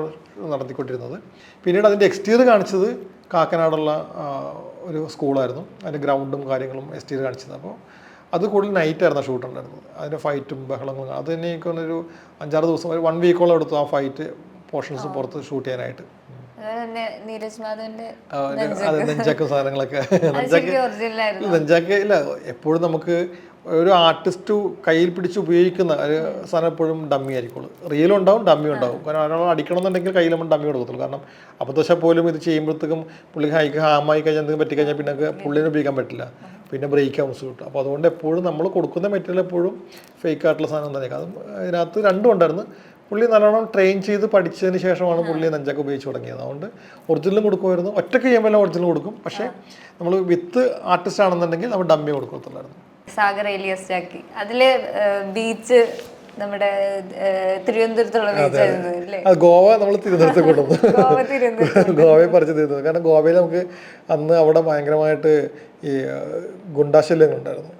നടത്തിക്കൊണ്ടിരുന്നത്. പിന്നീട് അതിന്റെ എക്സ്റ്റീരിയർ കാണിച്ചത് കാക്കനാടുള്ള ഒരു സ്കൂളായിരുന്നു. അതിന്റെ ഗ്രൗണ്ടും കാര്യങ്ങളും എക്സ്റ്റീരിയർ കാണിച്ചത് അപ്പോൾ അത് കൂടുതൽ നൈറ്റ് ആയിരുന്നു ഷൂട്ട് ഉണ്ടായിരുന്നത്. അതിന്റെ ഫൈറ്റും ബഹളങ്ങളും അത് തന്നെ ഒരു അഞ്ചാറ് ദിവസം ഒരു വൺ വീക്കോളം എടുത്തു ആ ഫൈറ്റ് പോർഷൻസ് പുറത്ത് ഷൂട്ട് ചെയ്യാനായിട്ട്. നീരജ് മാധവന്റെ നെഞ്ചാക്കും. സാധനങ്ങളൊക്കെ. *laughs* നെഞ്ചാക്ക ഇല്ല എപ്പോഴും നമുക്ക് ഒരു ആർട്ടിസ്റ്റ് കയ്യിൽ പിടിച്ച് ഉപയോഗിക്കുന്ന ഒരു സാധനം എപ്പോഴും ഡമ്മി ആയിരിക്കുള്ളൂ. റിയലും ഉണ്ടാവും ഡമ്മി ഉണ്ടാവും. കാരണം ഒരാൾ അടിക്കണമെന്നുണ്ടെങ്കിൽ കയ്യിൽ നമ്മൾ ഡമ്മി കൊടുക്കത്തുള്ളൂ. കാരണം അബദ്ധവശാൽ പോലും ഇത് ചെയ്യുമ്പോഴത്തേക്കും പുള്ളി ഹൈക്ക് ഹാമായി കഴിഞ്ഞാൽ എന്തെങ്കിലും പറ്റിക്കഴിഞ്ഞാൽ പിന്നെ പുള്ളിനെ ഉപയോഗിക്കാൻ പറ്റില്ല. പിന്നെ ബ്രേക്ക് ആവും കിട്ടും അപ്പോൾ അതുകൊണ്ട് എപ്പോഴും നമ്മൾ കൊടുക്കുന്ന മെറ്റീരിയൽ എപ്പോഴും ഫേക്ക് ആയിട്ടുള്ള സാധനം തന്നെ അതും അതിനകത്ത് രണ്ടും ഉണ്ടായിരുന്നു. പുള്ളി നല്ലോണം ട്രെയിൻ ചെയ്ത് പഠിച്ചതിന് ശേഷമാണ് പുള്ളി നെഞ്ചൊക്കെ ഉപയോഗിച്ച് തുടങ്ങിയത്. അതുകൊണ്ട് ഒറിജിനലും കൊടുക്കുമായിരുന്നു. ഒറ്റയ്ക്ക് ചെയ്യുമ്പോൾ ഒറിജിനൽ കൊടുക്കും. പക്ഷേ നമ്മൾ വിത്ത് ആർട്ടിസ്റ്റ് ആണെന്നുണ്ടെങ്കിൽ നമ്മൾ ഡമ്മി കൊടുക്കത്തുള്ളായിരുന്നു. Sagar alias Jacky. അതിൽ ബീച്ച് നമ്മുടെ തിരുവനന്തപുരത്തുള്ള ഗോവ നമ്മൾ തിരുവനന്തപുരത്ത് കൊണ്ടുവന്നു. *laughs* ഗോവയിൽ പറിച്ച് തീർന്നത് കാരണം ഗോവയിൽ നമുക്ക് അന്ന് അവിടെ ഭയങ്കരമായിട്ട് ഈ ഗുണ്ടാശല്യം ഉണ്ടായിരുന്നു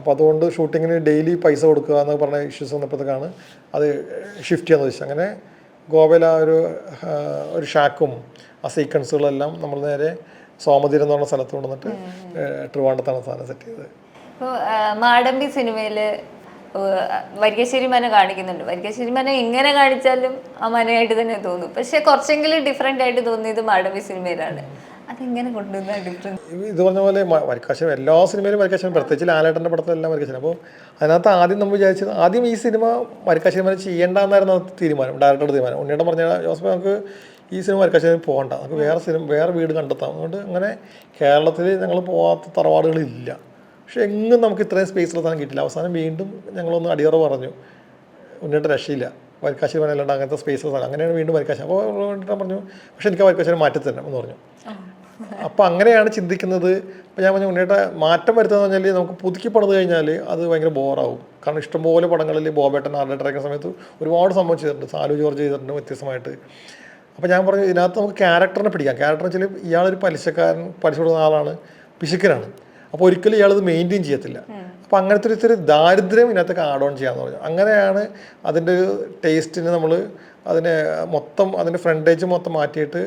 അപ്പോൾ അതുകൊണ്ട് ഷൂട്ടിങ്ങിന് ഡെയിലി പൈസ കൊടുക്കുക എന്ന് പറഞ്ഞ ഇഷ്യൂസ് വന്നപ്പോഴത്തേക്കാണ് അത് ഷിഫ്റ്റ് ചെയ്യാന്ന് വെച്ചാൽ അങ്ങനെ ഗോവയിൽ ആ ഒരു ഒരു ഷാക്കും ആ സീക്വൻസുകളെല്ലാം നമ്മൾ നേരെ സോമതിരം എന്ന് പറഞ്ഞ സ്ഥലത്ത് കൊണ്ടുവന്നിട്ട് ട്രിവാണ്ടത്താണ് സാധനം സെറ്റ് ചെയ്തത്. നാടമ്പി മാടമ്പി ഏഹ്, വരികശ്ശേരി മന കാണിക്കുന്നുണ്ട്. വരികശ്ശേരി മന എങ്ങനെ കാണിച്ചാലും ആ മനയായിട്ട് തന്നെ തോന്നും. പക്ഷെ കുറച്ചെങ്കിലും ഡിഫറെന്റ് ആയിട്ട് തോന്നിയത് മാടമ്പി സിനിമയിലാണ്. അതെങ്ങനെ കൊണ്ടുവന്ന ഡിഫറൻസ് ഇത് പറഞ്ഞ പോലെ വരിക്കാശം എല്ലാ സിനിമയിലും വരിക്കാശം പ്രത്യേകിച്ച് ലാലേട്ടന്റെ പടത്തിലെല്ലാം വരിക്കാശം അപ്പോൾ അതിനകത്ത് ആദ്യം നമ്മൾ വിചാരിച്ചത് ആദ്യം ഈ സിനിമ വരിക്കാശം വരെ ചെയ്യേണ്ടെന്നായിരുന്നു അത് തീരുമാനം ഡയറക്ടറുടെ തീരുമാനം. ഉണ്ണിയുടെ പറഞ്ഞ ജോസഫ് നമുക്ക് ഈ സിനിമ വരിക്കാശം പോകണ്ട. നമുക്ക് വേറെ സിനിമ വേറെ വീട് കണ്ടെത്താം. അതുകൊണ്ട് അങ്ങനെ കേരളത്തിൽ ഞങ്ങൾ പോകാത്ത തറവാടുകളില്ല. പക്ഷെ എങ്ങും നമുക്ക് ഇത്രയും സ്പേസ് സാധനം കിട്ടില്ല. അവസാനം വീണ്ടും ഞങ്ങളൊന്ന് അടിയറ പറഞ്ഞു ഉണ്ണിയുടെ രക്ഷയില്ല. വരിക്കാശി പണിയല്ലാണ്ട് അങ്ങനത്തെ സ്പേസ് സാധനം. അങ്ങനെയാണ് വീണ്ടും വരിക്കാശി അപ്പോൾ പറഞ്ഞു പക്ഷെ എനിക്ക് ആ വരിക്കാശിനെ മാറ്റി തരണം എന്ന് പറഞ്ഞു. അപ്പോൾ അങ്ങനെയാണ് ചിന്തിക്കുന്നത്. ഇപ്പം ഞാൻ പറഞ്ഞ ഉണ്ണിയേട്ട മാറ്റം വരുത്തുന്നത് പറഞ്ഞാൽ നമുക്ക് പുതുക്കി പണിത് കഴിഞ്ഞാൽ അത് ഭയങ്കര ബോറാവും. കാരണം ഇഷ്ടംപോലെ പടങ്ങളിൽ ബോബേട്ടൻ ആർഡേറ്റർ അയക്കുന്ന സമയത്ത് ഒരുപാട് സംഭവം ചെയ്തിട്ടുണ്ട്. സാലു ജോർജ് ചെയ്തിട്ടുണ്ട് വ്യത്യസ്തമായിട്ട്. അപ്പോൾ ഞാൻ പറഞ്ഞു ഇതിനകത്ത് നമുക്ക് ക്യാരക്ടറിനെ പിടിക്കാം. ക്യാരക്ടർ വെച്ചാൽ ഇയാളൊരു പലിശക്കാരൻ പലിശ കൊടുക്കുന്ന ആളാണ് പിശുക്കനാണ്. അപ്പോൾ ഒരിക്കലും ഇയാളത് മെയിന്റെയിൻ ചെയ്യത്തില്ല. അപ്പോൾ അങ്ങനത്തെ ഒരു ഇത്തിരി ദാരിദ്ര്യം ഇതിനകത്തൊക്കെ ആഡ് ഓൺ ചെയ്യാമെന്ന് പറഞ്ഞു. അങ്ങനെയാണ് അതിന്റെ ഒരു ടേസ്റ്റിന് നമ്മൾ അതിനെ മൊത്തം അതിന്റെ ഫ്രണ്ടേജ് മൊത്തം മാറ്റിയിട്ട്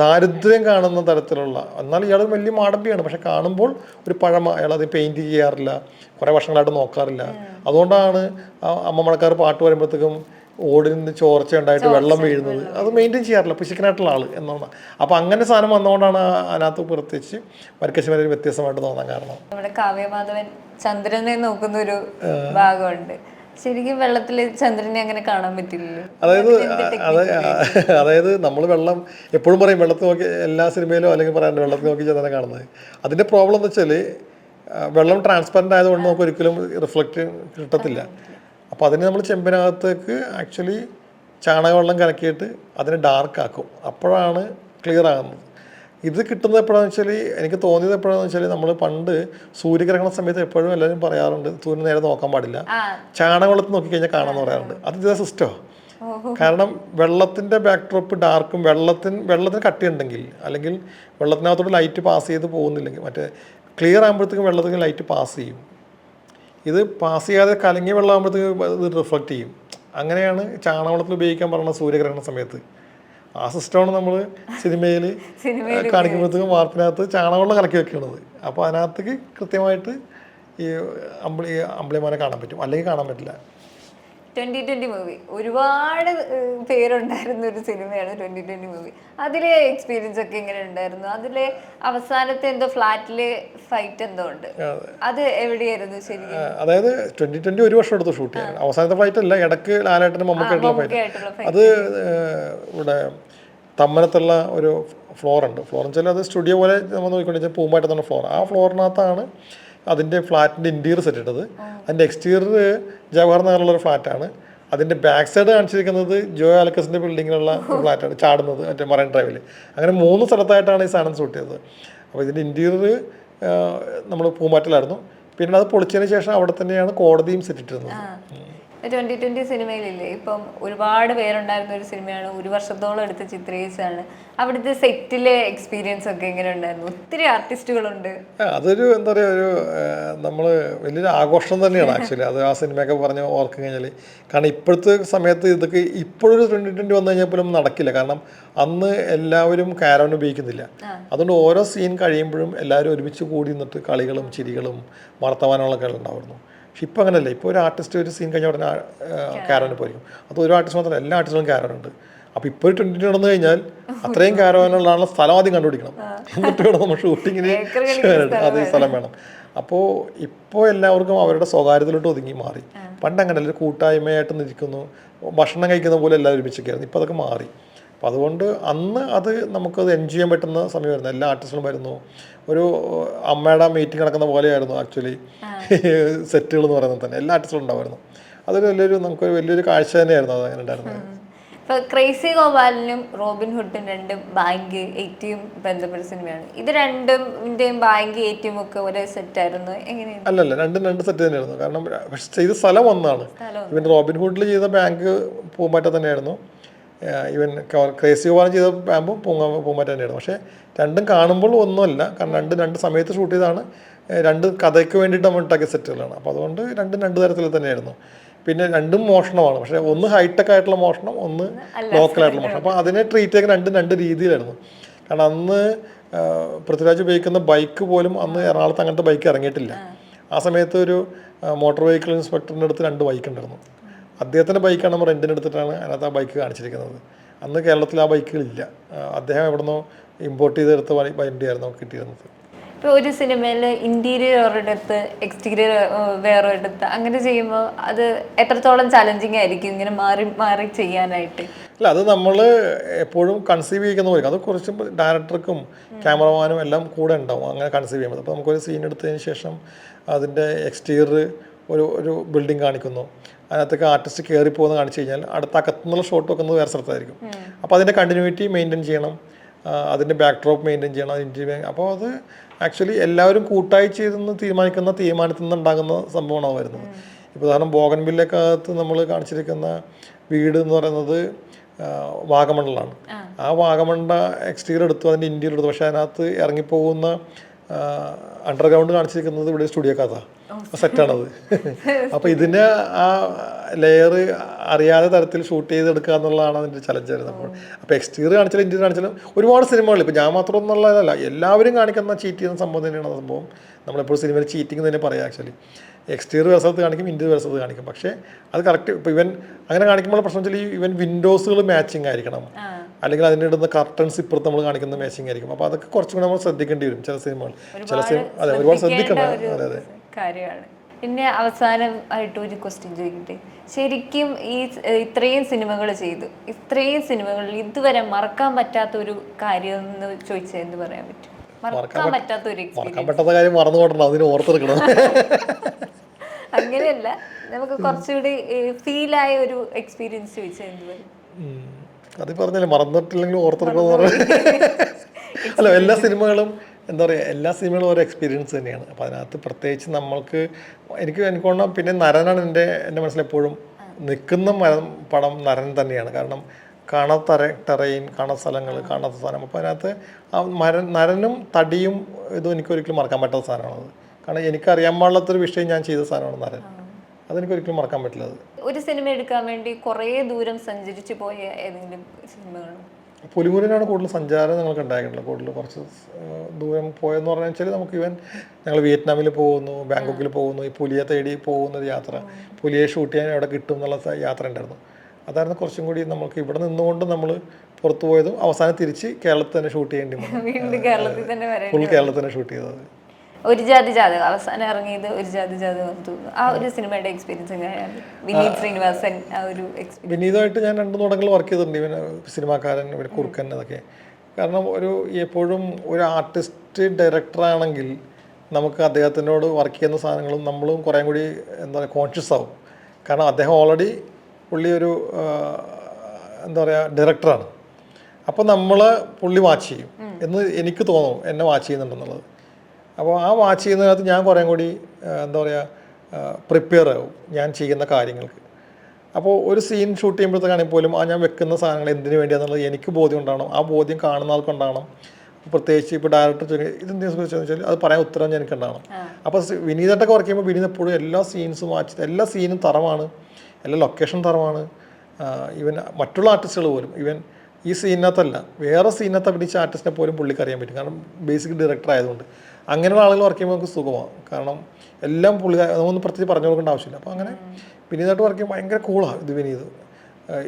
ദാരിദ്ര്യം കാണുന്ന തരത്തിലുള്ള എന്നാൽ ഇയാൾ വലിയ മാടമ്പിയാണ്. പക്ഷെ കാണുമ്പോൾ ഒരു പഴമ അയാൾ അത് പെയിന്റ് ചെയ്യാറില്ല കുറേ വർഷങ്ങളായിട്ട് നോക്കാറില്ല. അതുകൊണ്ടാണ് ആ അമ്മമ്മടക്കാർ പാട്ട് വരുമ്പോഴത്തേക്കും ഓടിന് ചോർച്ച ഉണ്ടായിട്ട് വെള്ളം വീഴുന്നത്. അത് മെയിന്റെയിൻ ചെയ്യാറില്ല പിശുക്കനായിട്ടുള്ള ആൾ എന്നാണ്. അപ്പോൾ അങ്ങനെ സാധനം വന്നുകൊണ്ടാണ് അതിനകത്ത് പ്രത്യേകിച്ച് വരക്കശ്ശിമാരെ വ്യത്യസ്തമായിട്ട് തോന്നാൻ കാരണം. നമ്മുടെ കാവ്യമാധവൻ ചന്ദ്രനെ നോക്കുന്ന ഒരു ഭാഗമുണ്ട്. ശരിക്കും വെള്ളത്തിൽ ചന്ദ്രനെ അങ്ങനെ കാണാൻ പറ്റില്ലല്ലോ. അതായത് അത് *laughs* അതായത് നമ്മൾ വെള്ളം എപ്പോഴും പറയും വെള്ളത്തിൽ നോക്കി എല്ലാ സിനിമയിലും അല്ലെങ്കിൽ പറയാറുണ്ട് വെള്ളത്തിൽ നോക്കി ചന്ദ്രനെ കാണുന്നത്. അതിന്റെ പ്രോബ്ലം എന്ന് വെച്ചാൽ വെള്ളം ട്രാൻസ്പെറന്റ് ആയതുകൊണ്ട് നമുക്ക് ഒരിക്കലും റിഫ്ലക്റ്റ് കിട്ടത്തില്ല. അപ്പോൾ അതിന് നമ്മൾ ചെമ്പിനകത്തേക്ക് ആക്ച്വലി ചാണകവെള്ളം കലക്കിയിട്ട് അതിനെ ഡാർക്ക് ആക്കും. അപ്പോഴാണ് ക്ലിയർ ആകുന്നത്. ഇത് കിട്ടുന്നത് എപ്പോഴാണെന്ന് വെച്ചാൽ എനിക്ക് തോന്നിയത് എപ്പോഴാണെന്ന് വെച്ചാൽ നമ്മൾ പണ്ട് സൂര്യഗ്രഹണ സമയത്ത് എപ്പോഴും എല്ലാവരും പറയാറുണ്ട് സൂര്യൻ നേരെ നോക്കാൻ പാടില്ല. ചാണകവെള്ളത്തിൽ നോക്കിക്കഴിഞ്ഞാൽ കാണാമെന്ന് പറയാറുണ്ട്. അത് ഇതേ സിസ്റ്റോ? കാരണം വെള്ളത്തിന്റെ ബാക്ക്ഡ്രോപ്പ് ഡാർക്കും വെള്ളത്തിന് വെള്ളത്തിന് കട്ടിയുണ്ടെങ്കിൽ അല്ലെങ്കിൽ വെള്ളത്തിനകത്തോട്ട് ലൈറ്റ് പാസ് ചെയ്ത് പോകുന്നില്ലെങ്കിൽ മറ്റേ ക്ലിയർ ആകുമ്പോഴത്തേക്കും വെള്ളത്തിന് ലൈറ്റ് പാസ് ചെയ്യും. ഇത് പാസ് ചെയ്യാതെ കലങ്ങിയ വെള്ളം ആകുമ്പോഴത്തേക്കും ഇത് റിഫ്ലക്റ്റ് ചെയ്യും. അങ്ങനെയാണ് ചാണകവെള്ളത്തിൽ ഉപയോഗിക്കാൻ പറഞ്ഞ സൂര്യഗ്രഹണ സമയത്ത്. ആ സിസ്റ്റമാണ് നമ്മൾ സിനിമയിൽ കാണിക്കുമ്പോഴത്തേക്കും വാർപ്പിനകത്ത് ചാണകമുള്ള കലക്കി വെക്കുന്നത് അപ്പോൾ അതിനകത്തേക്ക് കൃത്യമായിട്ട് ഈ അമ്പിളി അമ്പിളിമാനെ കാണാൻ പറ്റും. അല്ലെങ്കിൽ കാണാൻ പറ്റില്ല. Twenty twenty movie. ഒരുപാട് പേരുണ്ടായിരുന്ന ഒരു സിനിമയാണ് ട്വന്റി ട്വന്റി മൂവി. അതിലെ എക്സ്പീരിയൻസ് ഒക്കെ എങ്ങനെ ഉണ്ടായിരുന്നു? അതിലെ അവസാനത്തെ എന്തോ ഫ്ലാറ്റിലെ ഫൈറ്റ് എന്തോ ഉണ്ട്. അത്. എവിടെയായിരുന്നു ശരി അതായത് ട്വന്റി ട്വന്റി ഒരു വർഷം എടുത്ത് ഷൂട്ട് ചെയ്യാൻ അവസാനത്തെ ഫ്ലൈറ്റ് അല്ല ഇടയ്ക്ക് ലാലേട്ടനും മമ്മൂക്കായിട്ടുള്ള ഫ്ലൈറ്റ് ആയിട്ടുള്ള അത് ഇവിടെ തമ്മനത്തുള്ള ഒരു ഫ്ലോർ ഉണ്ട്. ഫ്ലോർ എന്ന് വെച്ചാൽ അത് സ്റ്റുഡിയോ പോലെ നമ്മൾ നോക്കിക്കൊണ്ടിരിച്ചാൽ തന്നെ ഫ്ലോർ ആ ഫ്ലോറിനകത്താണ് അതിന്റെ ഫ്ലാറ്റിന്റെ ഇന്റീരിയർ സെറ്റ് ഇട്ടത്. അതിന്റെ എക്സ്റ്റീരിയർ ജവഹർ നഗറിലുള്ള ഒരു ഫ്ലാറ്റാണ് അതിന്റെ ബാക്ക് സൈഡ് കാണിച്ചിരിക്കുന്നത് ജോ ആലക്കസിന്റെ ബിൽഡിങ്ങിലുള്ള ഫ്ലാറ്റാണ് *laughs* ചാടുന്നത് മറ്റേ മറൈൻ ഡ്രൈവിൽ അങ്ങനെ മൂന്ന് സ്ഥലത്തായിട്ടാണ് ഈ സാധനം ഷൂട്ട് ചെയ്തത്. അപ്പോൾ ഇതിന്റെ ഇന്റീരിയർ നമ്മൾ പൂമ്പാറ്റിലായിരുന്നു. പിന്നെ അത് പൊളിച്ചതിന് ശേഷം അവിടെ തന്നെയാണ് കോടതിയും സെറ്റ് ട്വന്റി ട്വന്റി സിനിമയിലില്ലേ? ഇപ്പം ഒരുപാട് പേരുണ്ടായിരുന്ന ഒരു സിനിമയാണ് ഒരു വർഷത്തോളം എടുത്ത് ചിത്രീകരിച്ചതാണ് അവിടുത്തെ സെറ്റിലെ എക്സ്പീരിയൻസ് ഒക്കെ എങ്ങനെ ഉണ്ടായിരുന്നു ഒത്തിരി ആർട്ടിസ്റ്റുകളുണ്ട്. അതൊരു എന്താ പറയുക ഒരു നമ്മൾ വലിയൊരു ആഘോഷം തന്നെയാണ് ആക്ച്വലി. അത് ആ സിനിമയൊക്കെ പറഞ്ഞ് ഓർക്കും കഴിഞ്ഞാൽ കാരണം ഇപ്പോഴത്തെ സമയത്ത് ഇതൊക്കെ ഇപ്പോഴൊരു ട്വന്റി ട്വന്റി വന്നു കഴിഞ്ഞാൽ പോലും നടക്കില്ല. കാരണം അന്ന് എല്ലാവരും കാരവൻ ഉപയോഗിക്കുന്നില്ല. അതുകൊണ്ട് ഓരോ സീൻ കഴിയുമ്പോഴും എല്ലാവരും ഒരുമിച്ച് കൂടി നിന്നിട്ട് കളികളും ചിരികളും വർത്തമാനങ്ങളൊക്കെ ഉണ്ടാവുന്നു പക്ഷെ ഇപ്പോൾ അങ്ങനെയല്ല ഇപ്പോൾ ഒരു ആർട്ടിസ്റ്റ് ഒരു സീൻ കഴിഞ്ഞ ഉടനെ കാരവന് പോയിരിക്കും. അപ്പോൾ ഒരു ആർട്ടിസ്റ്റ് മാത്രമല്ല എല്ലാ ആർട്ടിസ്റ്റുകളും കാരവനുണ്ട് അപ്പോൾ ഇപ്പോൾ ഒരു ട്വന്റി നടന്നു കഴിഞ്ഞാൽ അത്രയും *laughs* കാരവാനുള്ള സ്ഥലം ആദ്യം കണ്ടുപിടിക്കണം. എന്നിട്ട് വേണം നമ്മൾ ഷൂട്ടിങ്ങിന് അതേ സ്ഥലം വേണം. അപ്പോൾ ഇപ്പോൾ എല്ലാവർക്കും അവരുടെ സ്വകാര്യത്തിലോട്ട് ഒതുങ്ങി മാറി. പണ്ട് അങ്ങനെയല്ല ഒരു കൂട്ടായ്മയായിട്ട് നിൽക്കുന്നു. ഭക്ഷണം കഴിക്കുന്ന പോലെ എല്ലാവരും ഒരുമിച്ചൊക്കെയായിരുന്നു ഇപ്പോൾ അതൊക്കെ മാറി. അപ്പോൾ അതുകൊണ്ട് അന്ന് അത് നമുക്കത് എൻജോയ് ചെയ്യാൻ പറ്റുന്ന സമയമായിരുന്നു. എല്ലാ ആർട്ടിസ്റ്റും വരുന്നു. ഒരു അമ്മയുടെ മീറ്റിംഗ് നടക്കുന്ന പോലെയായിരുന്നു ആക്ച്വലി. *laughs* സെറ്റുകൾ എന്ന് പറയുന്നത് തന്നെ. എല്ലാ ആർട്ടിസ്റ്റും ഉണ്ടാവുമായിരുന്നു. അതൊരു വലിയൊരു നമുക്കൊരു വലിയൊരു കാഴ്ച തന്നെയായിരുന്നു അത് അങ്ങനെ ഉണ്ടായിരുന്നത്. ഇപ്പൊ ക്രേസി ഗോപാലിനും റോബിൻ ഹുഡും രണ്ടും ബാങ്ക് എ ടി എം ബന്ധപ്പെട്ട സിനിമയാണ്. ഇത് രണ്ടും ബാങ്ക് എ ടി എം ഒക്കെ ഒരേ സെറ്റ് ആയിരുന്നു എങ്ങനെയാണ്? അല്ലല്ല രണ്ടും രണ്ട് സെറ്റ് തന്നെയായിരുന്നു. കാരണം പക്ഷെ ചെയ്ത സ്ഥലം ഒന്നാണ്. പിന്നെ റോബിൻ ഹുഡിൽ ചെയ്ത ബാങ്ക് പൂമ്പാറ്റ തന്നെയായിരുന്നു. ഇവൻ ക- ക്രേസി ഗോപാലൻ ചെയ്ത ബാമ്പും പൂങ്ങ പൂമ്പാറ്റ തന്നെയായിരുന്നു പക്ഷേ രണ്ടും കാണുമ്പോൾ ഒന്നുമല്ല. കാരണം രണ്ട് രണ്ട് സമയത്ത് ഷൂട്ട് ചെയ്താണ്. രണ്ട് കഥയ്ക്ക് വേണ്ടിയിട്ട് നമ്മൾ ഉണ്ടാക്കിയ സെറ്റുകളാണ് അപ്പോൾ അതുകൊണ്ട് രണ്ടും രണ്ട് തരത്തിൽ തന്നെയായിരുന്നു. പിന്നെ രണ്ടും മോഷണമാണ്. പക്ഷേ ഒന്ന് ഹൈടെക് ആയിട്ടുള്ള മോഷണം ഒന്ന് ലോക്കൽ ആയിട്ടുള്ള മോഷണം. അപ്പോൾ അതിനെ ട്രീറ്റ് ചെയ്യാൻ രണ്ടും രണ്ട് രീതിയിലായിരുന്നു. കാരണം അന്ന് പൃഥ്വിരാജ് ഉപയോഗിക്കുന്ന ബൈക്ക് പോലും അന്ന് എറണാകുളത്ത് അങ്ങനത്തെ ബൈക്ക് ഇറങ്ങിയിട്ടില്ല. ആ. സമയത്ത് ഒരു മോട്ടോർ വെഹിക്കിൾ ഇൻസ്പെക്ടറിന്റെ അടുത്ത് രണ്ട് ബൈക്ക് ഉണ്ടായിരുന്നു. അദ്ദേഹത്തിന്റെ ബൈക്കാണ് നമ്മൾ റെന്റിന് എടുത്തിട്ടാണ് അതിനകത്ത് ആ ബൈക്ക് കാണിച്ചിരിക്കുന്നത്. അന്ന് കേരളത്തിൽ ആ ബൈക്കുകളില്ല. അദ്ദേഹം എവിടുന്നോ ഇമ്പോർട്ട് ചെയ്തെടുത്ത വണ്ടി- വണ്ടിയായിരുന്നു നമുക്ക് കിട്ടിയിരുന്നത്. ഇപ്പോൾ ഒരു സിനിമയിൽ ഇന്റീരിയർ ഒരിടത്ത് എക്സ്റ്റീരിയർ വേറെ വേറൊരിടത്ത് അങ്ങനെ ചെയ്യുമ്പോൾ അത് എത്രത്തോളം ചലഞ്ചിങ് ആയിരിക്കും ഇങ്ങനെ മാറി മാറി ചെയ്യാനായിട്ട്? അല്ല അത് നമ്മൾ എപ്പോഴും കൺസീവ് ചെയ്യുന്ന പോലെ അത് കുറച്ചും ഡയറക്ടർക്കും ക്യാമറമാനും എല്ലാം കൂടെ ഉണ്ടാവും. അങ്ങനെ കൺസീവ് ചെയ്യുമ്പോൾ അപ്പോൾ നമുക്കൊരു സീൻ എടുത്തതിന് ശേഷം അതിന്റെ എക്സ്റ്റീരിയർ ഒരു ഒരു ബിൽഡിംഗ് കാണിക്കുന്നു. അതിനകത്തേക്ക് ആർട്ടിസ്റ്റ് കയറി പോകുന്ന കാണിച്ചു കഴിഞ്ഞാൽ അടുത്ത അകത്തുനിന്നുള്ള ഷോട്ട് വെക്കുന്നത് വേറെ സ്ഥലത്തായിരിക്കും. അപ്പോൾ അതിന്റെ കണ്ടിന്യൂറ്റി മെയിന്റെയിൻ ചെയ്യണം. അതിന്റെ ബാക്ക് ഡ്രോപ്പ് മെയിന്റെയിൻ ചെയ്യണം. അതിന്റെ അപ്പോൾ അത് ആക്ച്വലി എല്ലാവരും കൂട്ടായി ചെയ്തെന്ന് തീരുമാനിക്കുന്ന തീരുമാനത്തിൽ നിന്ന് ഉണ്ടാകുന്ന സംഭവമാണ് വരുന്നത്. ഇപ്പോൾ ഉദാഹരണം ബോഗൻബില്ലക്കകത്ത് നമ്മൾ കാണിച്ചിരിക്കുന്ന വീട് എന്ന് പറയുന്നത് വാഗമണ്ണിലാണ്. ആ. വാഗമണ്ട എക്സ്റ്റീരിയർ എടുത്തു അതിന്റെ ഇന്റീരിയർ എടുത്തു. പക്ഷേ അതിനകത്ത് ഇറങ്ങിപ്പോകുന്ന അണ്ടർഗ്രൗണ്ട് കാണിച്ചിരിക്കുന്നത് ഇവിടെ സ്റ്റുഡിയോ കഥ സെറ്റാണത്. *laughs* അപ്പോൾ ഇതിന് ആ ലെയർ അറിയാതെ തരത്തിൽ ഷൂട്ട് ചെയ്തെടുക്കുക എന്നുള്ളതാണ് അതിന്റെ ചലഞ്ച് വരുന്നത്. അപ്പോൾ അപ്പോൾ എക്സ്റ്റീരിയർ കാണിച്ചാലും ഇന്റീരിയർ കാണിച്ചാലും ഒരുപാട് സിനിമകൾ ഇപ്പോൾ ഞാൻ മാത്രം എന്നുള്ളതല്ല എല്ലാവരും കാണിക്കുന്ന ചീറ്റ് ചെയ്യുന്ന സംഭവം തന്നെയാണ് സംഭവം. നമ്മളെപ്പോഴും സിനിമയിൽ ചീറ്റിംഗ് തന്നെ പറയാം ആക്ച്വലി എക്സ്റ്റീരിയർ വശത്ത് കാണിക്കും ഇന്റീരിയർ വശത്ത് കാണിക്കും. പക്ഷേ അത് കറക്റ്റ് ഇപ്പോൾ ഇവൻ അങ്ങനെ കാണിക്കുമ്പോൾ പ്രശ്നം വെച്ചാൽ ഈ ഇവൻ വിൻഡോസുകൾ മാച്ചിങ് ആയിരിക്കണം. അല്ലെങ്കിൽ അതിന്റെ ഇടുന്ന കർട്ടൻസ് ഇപ്പുറത്ത് നമ്മൾ കാണിക്കുന്ന മാച്ചിങ് ആയിരിക്കും. അപ്പോൾ അതൊക്കെ കുറച്ചും കൂടെ നമ്മൾ ശ്രദ്ധിക്കേണ്ടി വരും ചില സിനിമകൾ. ചില സിനിമ അതെ ഒരുപാട് ശ്രദ്ധിക്കണം. അതെ അതെ. കാര്യമാണ്. പിന്നെ അവസാനമായിട്ട് ഒരു ക്വസ്റ്റ്യൻ ചോദിക്കട്ടെ? ശരിക്കും ഈ ഇത്രയും സിനിമകൾ ചെയ്തു. ഇത്രയും സിനിമകളിൽ ഇതുവരെ മറക്കാൻ പറ്റാത്ത ഒരു കാര്യം എന്ന് ചോദിച്ചാൽ എന്ത് പറയാൻ പറ്റും? മറക്കാൻ പറ്റാത്ത ഒരു മറക്കാൻ പറ്റാത്ത കാര്യം മറന്നു പോകണം അതിന് ഓർത്തെടുക്കണം. *laughs* അങ്ങനെയല്ല. നമുക്ക് കുറച്ചുകൂടി ഫീലായ ഒരു എക്സ്പീരിയൻസ് ചോദിച്ചാൽ എന്ത് പറയും. അത് പറഞ്ഞല്ലേ മറന്നിട്ടില്ലെങ്കിൽ ഓർത്തെടുക്കണം അല്ല എല്ലാ സിനിമകളും എന്താ പറയുക എല്ലാ സിനിമകളും ഒരു എക്സ്പീരിയൻസ് തന്നെയാണ്. അപ്പോൾ അതിനകത്ത് പ്രത്യേകിച്ച് നമ്മൾക്ക് എനിക്ക് എനിക്ക് തോന്നുന്നു പിന്നെ നരനാണ് എന്റെ എന്റെ മനസ്സിലെപ്പോഴും നിൽക്കുന്ന മരം പടം നരൻ തന്നെയാണ്. കാരണം കാണാത്ത ടെറൈൻ കാണാത്ത സ്ഥലങ്ങൾ കാണാത്ത സാധനം. അപ്പോൾ അതിനകത്ത് ആ മരൻ നരനും തടിയും ഇതും എനിക്ക് ഒരിക്കലും മറക്കാൻ പറ്റാത്ത സാധനമാണത്. കാരണം എനിക്കറിയാൻ പാടില്ലാത്തൊരു വിഷയം ഞാൻ ചെയ്ത സാധനമാണ് നരൻ. അതെനിക്ക് ഒരിക്കലും മറക്കാൻ പറ്റില്ല അത്. ഒരു സിനിമ എടുക്കാൻ വേണ്ടി കുറേ ദൂരം സഞ്ചരിച്ചു പോയ ഏതെങ്കിലും സിനിമകളും? പുലിമുരനാണ് കൂടുതൽ സഞ്ചാരം ഞങ്ങൾക്ക് ഉണ്ടായിട്ടുള്ളത് കൂടുതൽ കുറച്ച് ദൂരം പോയെന്ന് പറഞ്ഞു വെച്ചാൽ നമുക്ക് ഇവൻ ഞങ്ങൾ വിയറ്റ്നാമിൽ പോകുന്നു ബാങ്കോക്കിൽ പോകുന്നു ഈ പുലിയെ തേടി പോകുന്നൊരു യാത്ര. പുലിയെ ഷൂട്ട് ചെയ്യാൻ അവിടെ കിട്ടും എന്നുള്ള യാത്ര ഉണ്ടായിരുന്നു. അതായിരുന്നു കുറച്ചും കൂടി നമുക്ക് ഇവിടെ നിന്നുകൊണ്ട് നമ്മൾ പുറത്തു പോയതും അവസാനം തിരിച്ച് കേരളത്തിൽ തന്നെ ഷൂട്ട് ചെയ്യേണ്ടി വന്നു. വീണ്ടും കേരളത്തിൽ തന്നെ ഫുൾ കേരളത്തിൽ തന്നെ ഷൂട്ട് ചെയ്തത്. ഒരു ജാതി ജാതകം. അവസാനം ഇറങ്ങിയത് ഒരു ജാതി ജാതകം തോന്നുന്നു ആ ഒരു സിനിമയുടെ എക്സ്പീരിയൻസ് എങ്ങനെയാണ് വിനീത് ശ്രീനിവാസൻ ആ ഒരു വിനീതമായിട്ട് ഞാൻ രണ്ടു തുടങ്ങൾ വർക്ക് ചെയ്തിട്ടുണ്ട്. ഇവന് സിനിമാക്കാരൻ ഇവിടെ കുറുക്കൻ അതൊക്കെ കാരണം ഒരു എപ്പോഴും ഒരു ആർട്ടിസ്റ്റ് ഡയറക്ടറാണെങ്കിൽ നമുക്ക് അദ്ദേഹത്തിനോട് വർക്ക് ചെയ്യുന്ന സാധനങ്ങളും നമ്മളും കുറേ കൂടി എന്താ പറയുക കോൺഷ്യസ് ആവും. കാരണം അദ്ദേഹം ഓൾറെഡി പുള്ളി ഒരു എന്താ പറയുക ഡയറക്ടറാണ് അപ്പോൾ നമ്മൾ പുള്ളി വാച്ച് ചെയ്യും. എന്ന് എനിക്ക് തോന്നും എന്നെ വാച്ച് ചെയ്യുന്നുണ്ടെന്നുള്ളത്. അപ്പോൾ ആ വാച്ച് ചെയ്യുന്നതിനകത്ത് ഞാൻ കുറേ കൂടി എന്താ പറയുക പ്രിപ്പയർ ആവും ഞാൻ ചെയ്യുന്ന കാര്യങ്ങൾക്ക്. അപ്പോൾ ഒരു സീൻ ഷൂട്ട് ചെയ്യുമ്പോഴത്തേക്കാണെങ്കിൽ പോലും ആ ഞാൻ വെക്കുന്ന സാധനങ്ങൾ എന്തിനു വേണ്ടിയാണെന്നുള്ളത് എനിക്ക് ബോധ്യം ഉണ്ടാവണം. ആ ബോധ്യം കാണുന്ന ആൾക്കുണ്ടാവണം പ്രത്യേകിച്ച് ഇപ്പോൾ ഡയറക്ടർ ഇതെന്തിനെ കുറിച്ചെന്ന് വെച്ചാൽ അത് പറയാൻ ഉത്തരം എനിക്ക് ഉണ്ടാവണം. അപ്പോൾ വിനീതട്ടൊക്കെ വർക്ക് ചെയ്യുമ്പോൾ വിനീത് എപ്പോഴും എല്ലാ സീൻസും വാച്ച് എല്ലാ സീനും തറമാണ് എല്ലാ ലൊക്കേഷൻ തറമാണ് ഈവൻ മറ്റുള്ള ആർട്ടിസ്റ്റുകൾ പോലും ഈവൻ ഈ സീനിനകത്തല്ല വേറെ സീനകത്ത് അഭിനയിച്ച ആർട്ടിസ്റ്റിനെ പോലും പുള്ളിക്ക് അറിയാൻ പറ്റും. കാരണം ബേസിക് ഡയറക്ടർ ആയതുകൊണ്ട്. അങ്ങനെയുള്ള ആളുകൾ വർക്ക് ചെയ്യുമ്പോൾ നമുക്ക് സുഖമാണ് കാരണം എല്ലാം പുള്ളി നമ്മളൊന്നും പ്രത്യേകിച്ച് പറഞ്ഞു കൊടുക്കേണ്ട ആവശ്യമില്ല. അപ്പോൾ അങ്ങനെ വിനീതായിട്ട് വർക്ക് ചെയ്യുമ്പോൾ ഭയങ്കര കൂളാണ് ഇത് വിനീത്.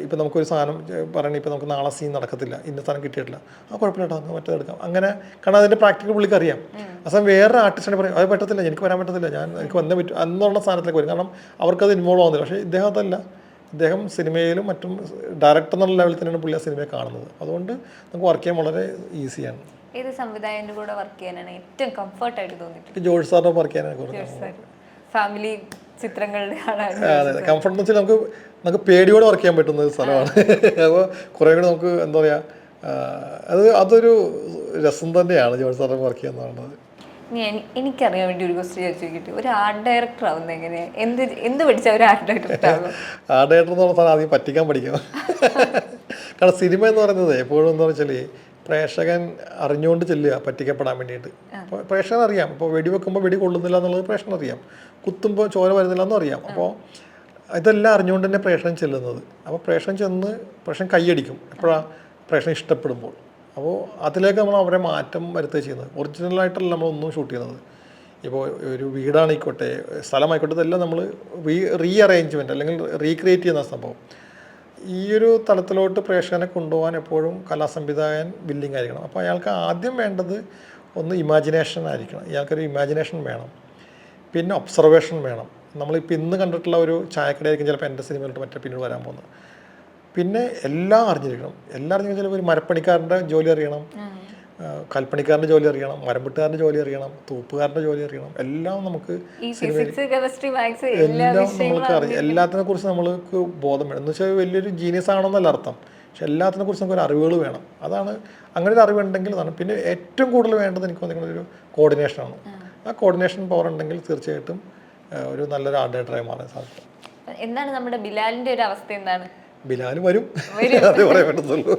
ഇപ്പം നമുക്കൊരു സാധനം പറയണേ ഇപ്പം നമുക്ക് നാളെ സീൻ നടക്കത്തില്ല ഇന്ന സാധനം കിട്ടിയിട്ടില്ല. ആ കുഴപ്പമില്ല കേട്ടോ മറ്റേ എടുക്കാം. അങ്ങനെ കാരണം അതിന്റെ പ്രാക്ടിക്കൽ പുള്ളിക്ക് അറിയാം. അസം വേറെ ആർട്ടിസ്റ്റിനെ പറയും അത് പറ്റത്തില്ല എനിക്ക് വരാൻ പറ്റത്തില്ല ഞാൻ എനിക്ക് വന്നേ പറ്റും എന്നുള്ള സാധനത്തിലേക്ക് വരും. കാരണം അവർക്കത് ഇൻവോൾവ് ആവുന്നില്ല. പക്ഷേ ഇദ്ദേഹം അതല്ല. ഇദ്ദേഹം സിനിമയിലും മറ്റും ഡയറക്ടർ എന്നുള്ള ലെവലിൽ തന്നെയാണ് പുള്ളി ആ സിനിമയെ കാണുന്നത്. അതുകൊണ്ട് നമുക്ക് വർക്ക് ചെയ്യാൻ വളരെ ഈസിയാണ് ഏത് സംവിധായകന്റെ കൂടെ വർക്ക് ചെയ്യാനാണ് ഏറ്റവും കംഫർട്ടായിട്ട് തോന്നിയിട്ടുള്ളത്? ജോർജ് സാറിനെ വർക്ക് ചെയ്യാനാണ് ഫാമിലി ചിത്രങ്ങളുടെ ആളാണ് കംഫർട്ട് എന്ന് വെച്ചാൽ നമുക്ക് നമുക്ക് പേടിയോടെ വർക്ക് ചെയ്യാൻ പറ്റുന്ന സ്ഥലമാണ്. *laughs* അപ്പോൾ കുറേ കൂടി നമുക്ക് എന്താ പറയുക അത് അതൊരു രസം തന്നെയാണ് ജോർജ് സാറിനെ വർക്ക് ചെയ്യുന്നത് പറയുന്നത്. എനിക്കറിയാൻ വേണ്ടി ഒരു ക്വസ്റ്റ്യൻ ചോദിക്കട്ടെ ഒരു ആർട്ട് ഡയറക്ടർ ആവുന്ന എങ്ങനെ എന്ത് എന്ത് പഠിച്ചാൽ ഒരു ആർട്ട് ഡയറക്ടർ ആർട്ട് ഡയറക്ടർ എന്ന് പറഞ്ഞാൽ ആദ്യം പറ്റിക്കാൻ പഠിക്കണം. *laughs* കാരണം സിനിമ എന്ന് പറയുന്നത് എപ്പോഴും എന്താ വെച്ചാൽ പ്രേക്ഷകൻ അറിഞ്ഞുകൊണ്ട് ചെല്ലുക പറ്റിക്കപ്പെടാൻ വേണ്ടിയിട്ട്. അപ്പോൾ പ്രേക്ഷകൻ അറിയാം ഇപ്പോൾ വെടിവെക്കുമ്പോൾ വെടി കൊള്ളുന്നില്ല എന്നുള്ളത് പ്രേക്ഷകൻ അറിയാം കുത്തുമ്പോൾ ചോര വരുന്നില്ല എന്നും അറിയാം അപ്പോൾ ഇതെല്ലാം അറിഞ്ഞുകൊണ്ട് തന്നെ പ്രേക്ഷകൻ ചെല്ലുന്നത്. അപ്പോൾ പ്രേക്ഷകൻ ചെന്ന് പ്രേക്ഷകൻ കൈയടിക്കും. എപ്പോഴാണ് പ്രേക്ഷകൻ ഇഷ്ടപ്പെടുമ്പോൾ. അപ്പോൾ അതിലേക്ക് നമ്മൾ അവരെ മാറ്റം വരുത്തുക ചെയ്യുന്നത്. ഒറിജിനലായിട്ടല്ല നമ്മളൊന്നും ഷൂട്ട് ചെയ്യുന്നത്. ഇപ്പോൾ ഒരു വീടാണിക്കോട്ടെ സ്ഥലമായിക്കോട്ടെ ഇതെല്ലാം നമ്മൾ റീ റീ അറേഞ്ച്മെന്റ് അല്ലെങ്കിൽ റീക്രിയേറ്റ് ചെയ്യുന്ന സംഭവം. ഈ ഒരു തലത്തിലോട്ട് പ്രേക്ഷകനെ കൊണ്ടുപോകാൻ എപ്പോഴും കലാസംവിധായകൻ വില്ലിങ് ആയിരിക്കണം. അപ്പോൾ അയാൾക്ക് ആദ്യം വേണ്ടത് ഒന്ന് ഇമാജിനേഷൻ ആയിരിക്കണം. ഇയാൾക്കൊരു ഇമാജിനേഷൻ വേണം. പിന്നെ ഒബ്സർവേഷൻ വേണം. നമ്മളിപ്പോൾ ഇന്ന് കണ്ടിട്ടുള്ള ഒരു ചായക്കടയായിരിക്കും ചിലപ്പോൾ എന്റെ സിനിമയിലോട്ട് മറ്റേ പിന്നീട് വരാൻ പോകുന്നത്. പിന്നെ എല്ലാം അറിഞ്ഞിരിക്കണം. എല്ലാം അറിഞ്ഞു ചിലപ്പോൾ ഒരു മരപ്പണിക്കാരന്റെ ജോലി അറിയണം. കൽപ്പണിക്കാരന്റെ ജോലി അറിയണം മരംവെട്ടുകാരന്റെ ജോലി അറിയണം തൂപ്പുകാരന്റെ ജോലി അറിയണം എല്ലാം നമുക്ക് എല്ലാ നമ്മൾക്ക് അറിയാം. എല്ലാത്തിനെ കുറിച്ച് നമ്മൾക്ക് ബോധം വേണം. എന്ന് വെച്ചാൽ വലിയൊരു ജീനിയസ് ആണെന്നല്ല അർത്ഥം. പക്ഷെ എല്ലാത്തിനെ കുറിച്ച് നമുക്ക് ഒരു അറിവുകൾ വേണം. അതാണ് അങ്ങനെ ഒരു അറിവുണ്ടെങ്കിൽ അതാണ്. പിന്നെ ഏറ്റവും കൂടുതൽ വേണ്ടത് എനിക്ക് ഒരു കോർഡിനേഷനാണ് ആ. കോർഡിനേഷൻ പവർ ഉണ്ടെങ്കിൽ തീർച്ചയായിട്ടും ഒരു നല്ലൊരു ആർട്ട് ഡയറക്ടറായി മാറാൻ സാധിക്കും. എന്താണ് നമ്മുടെ ബിലാലിന്റെ ഒരു അവസ്ഥ എന്താണ്? ബിലാൽ വരും. അതേ പറയാൻ പറ്റത്തുള്ളൂ.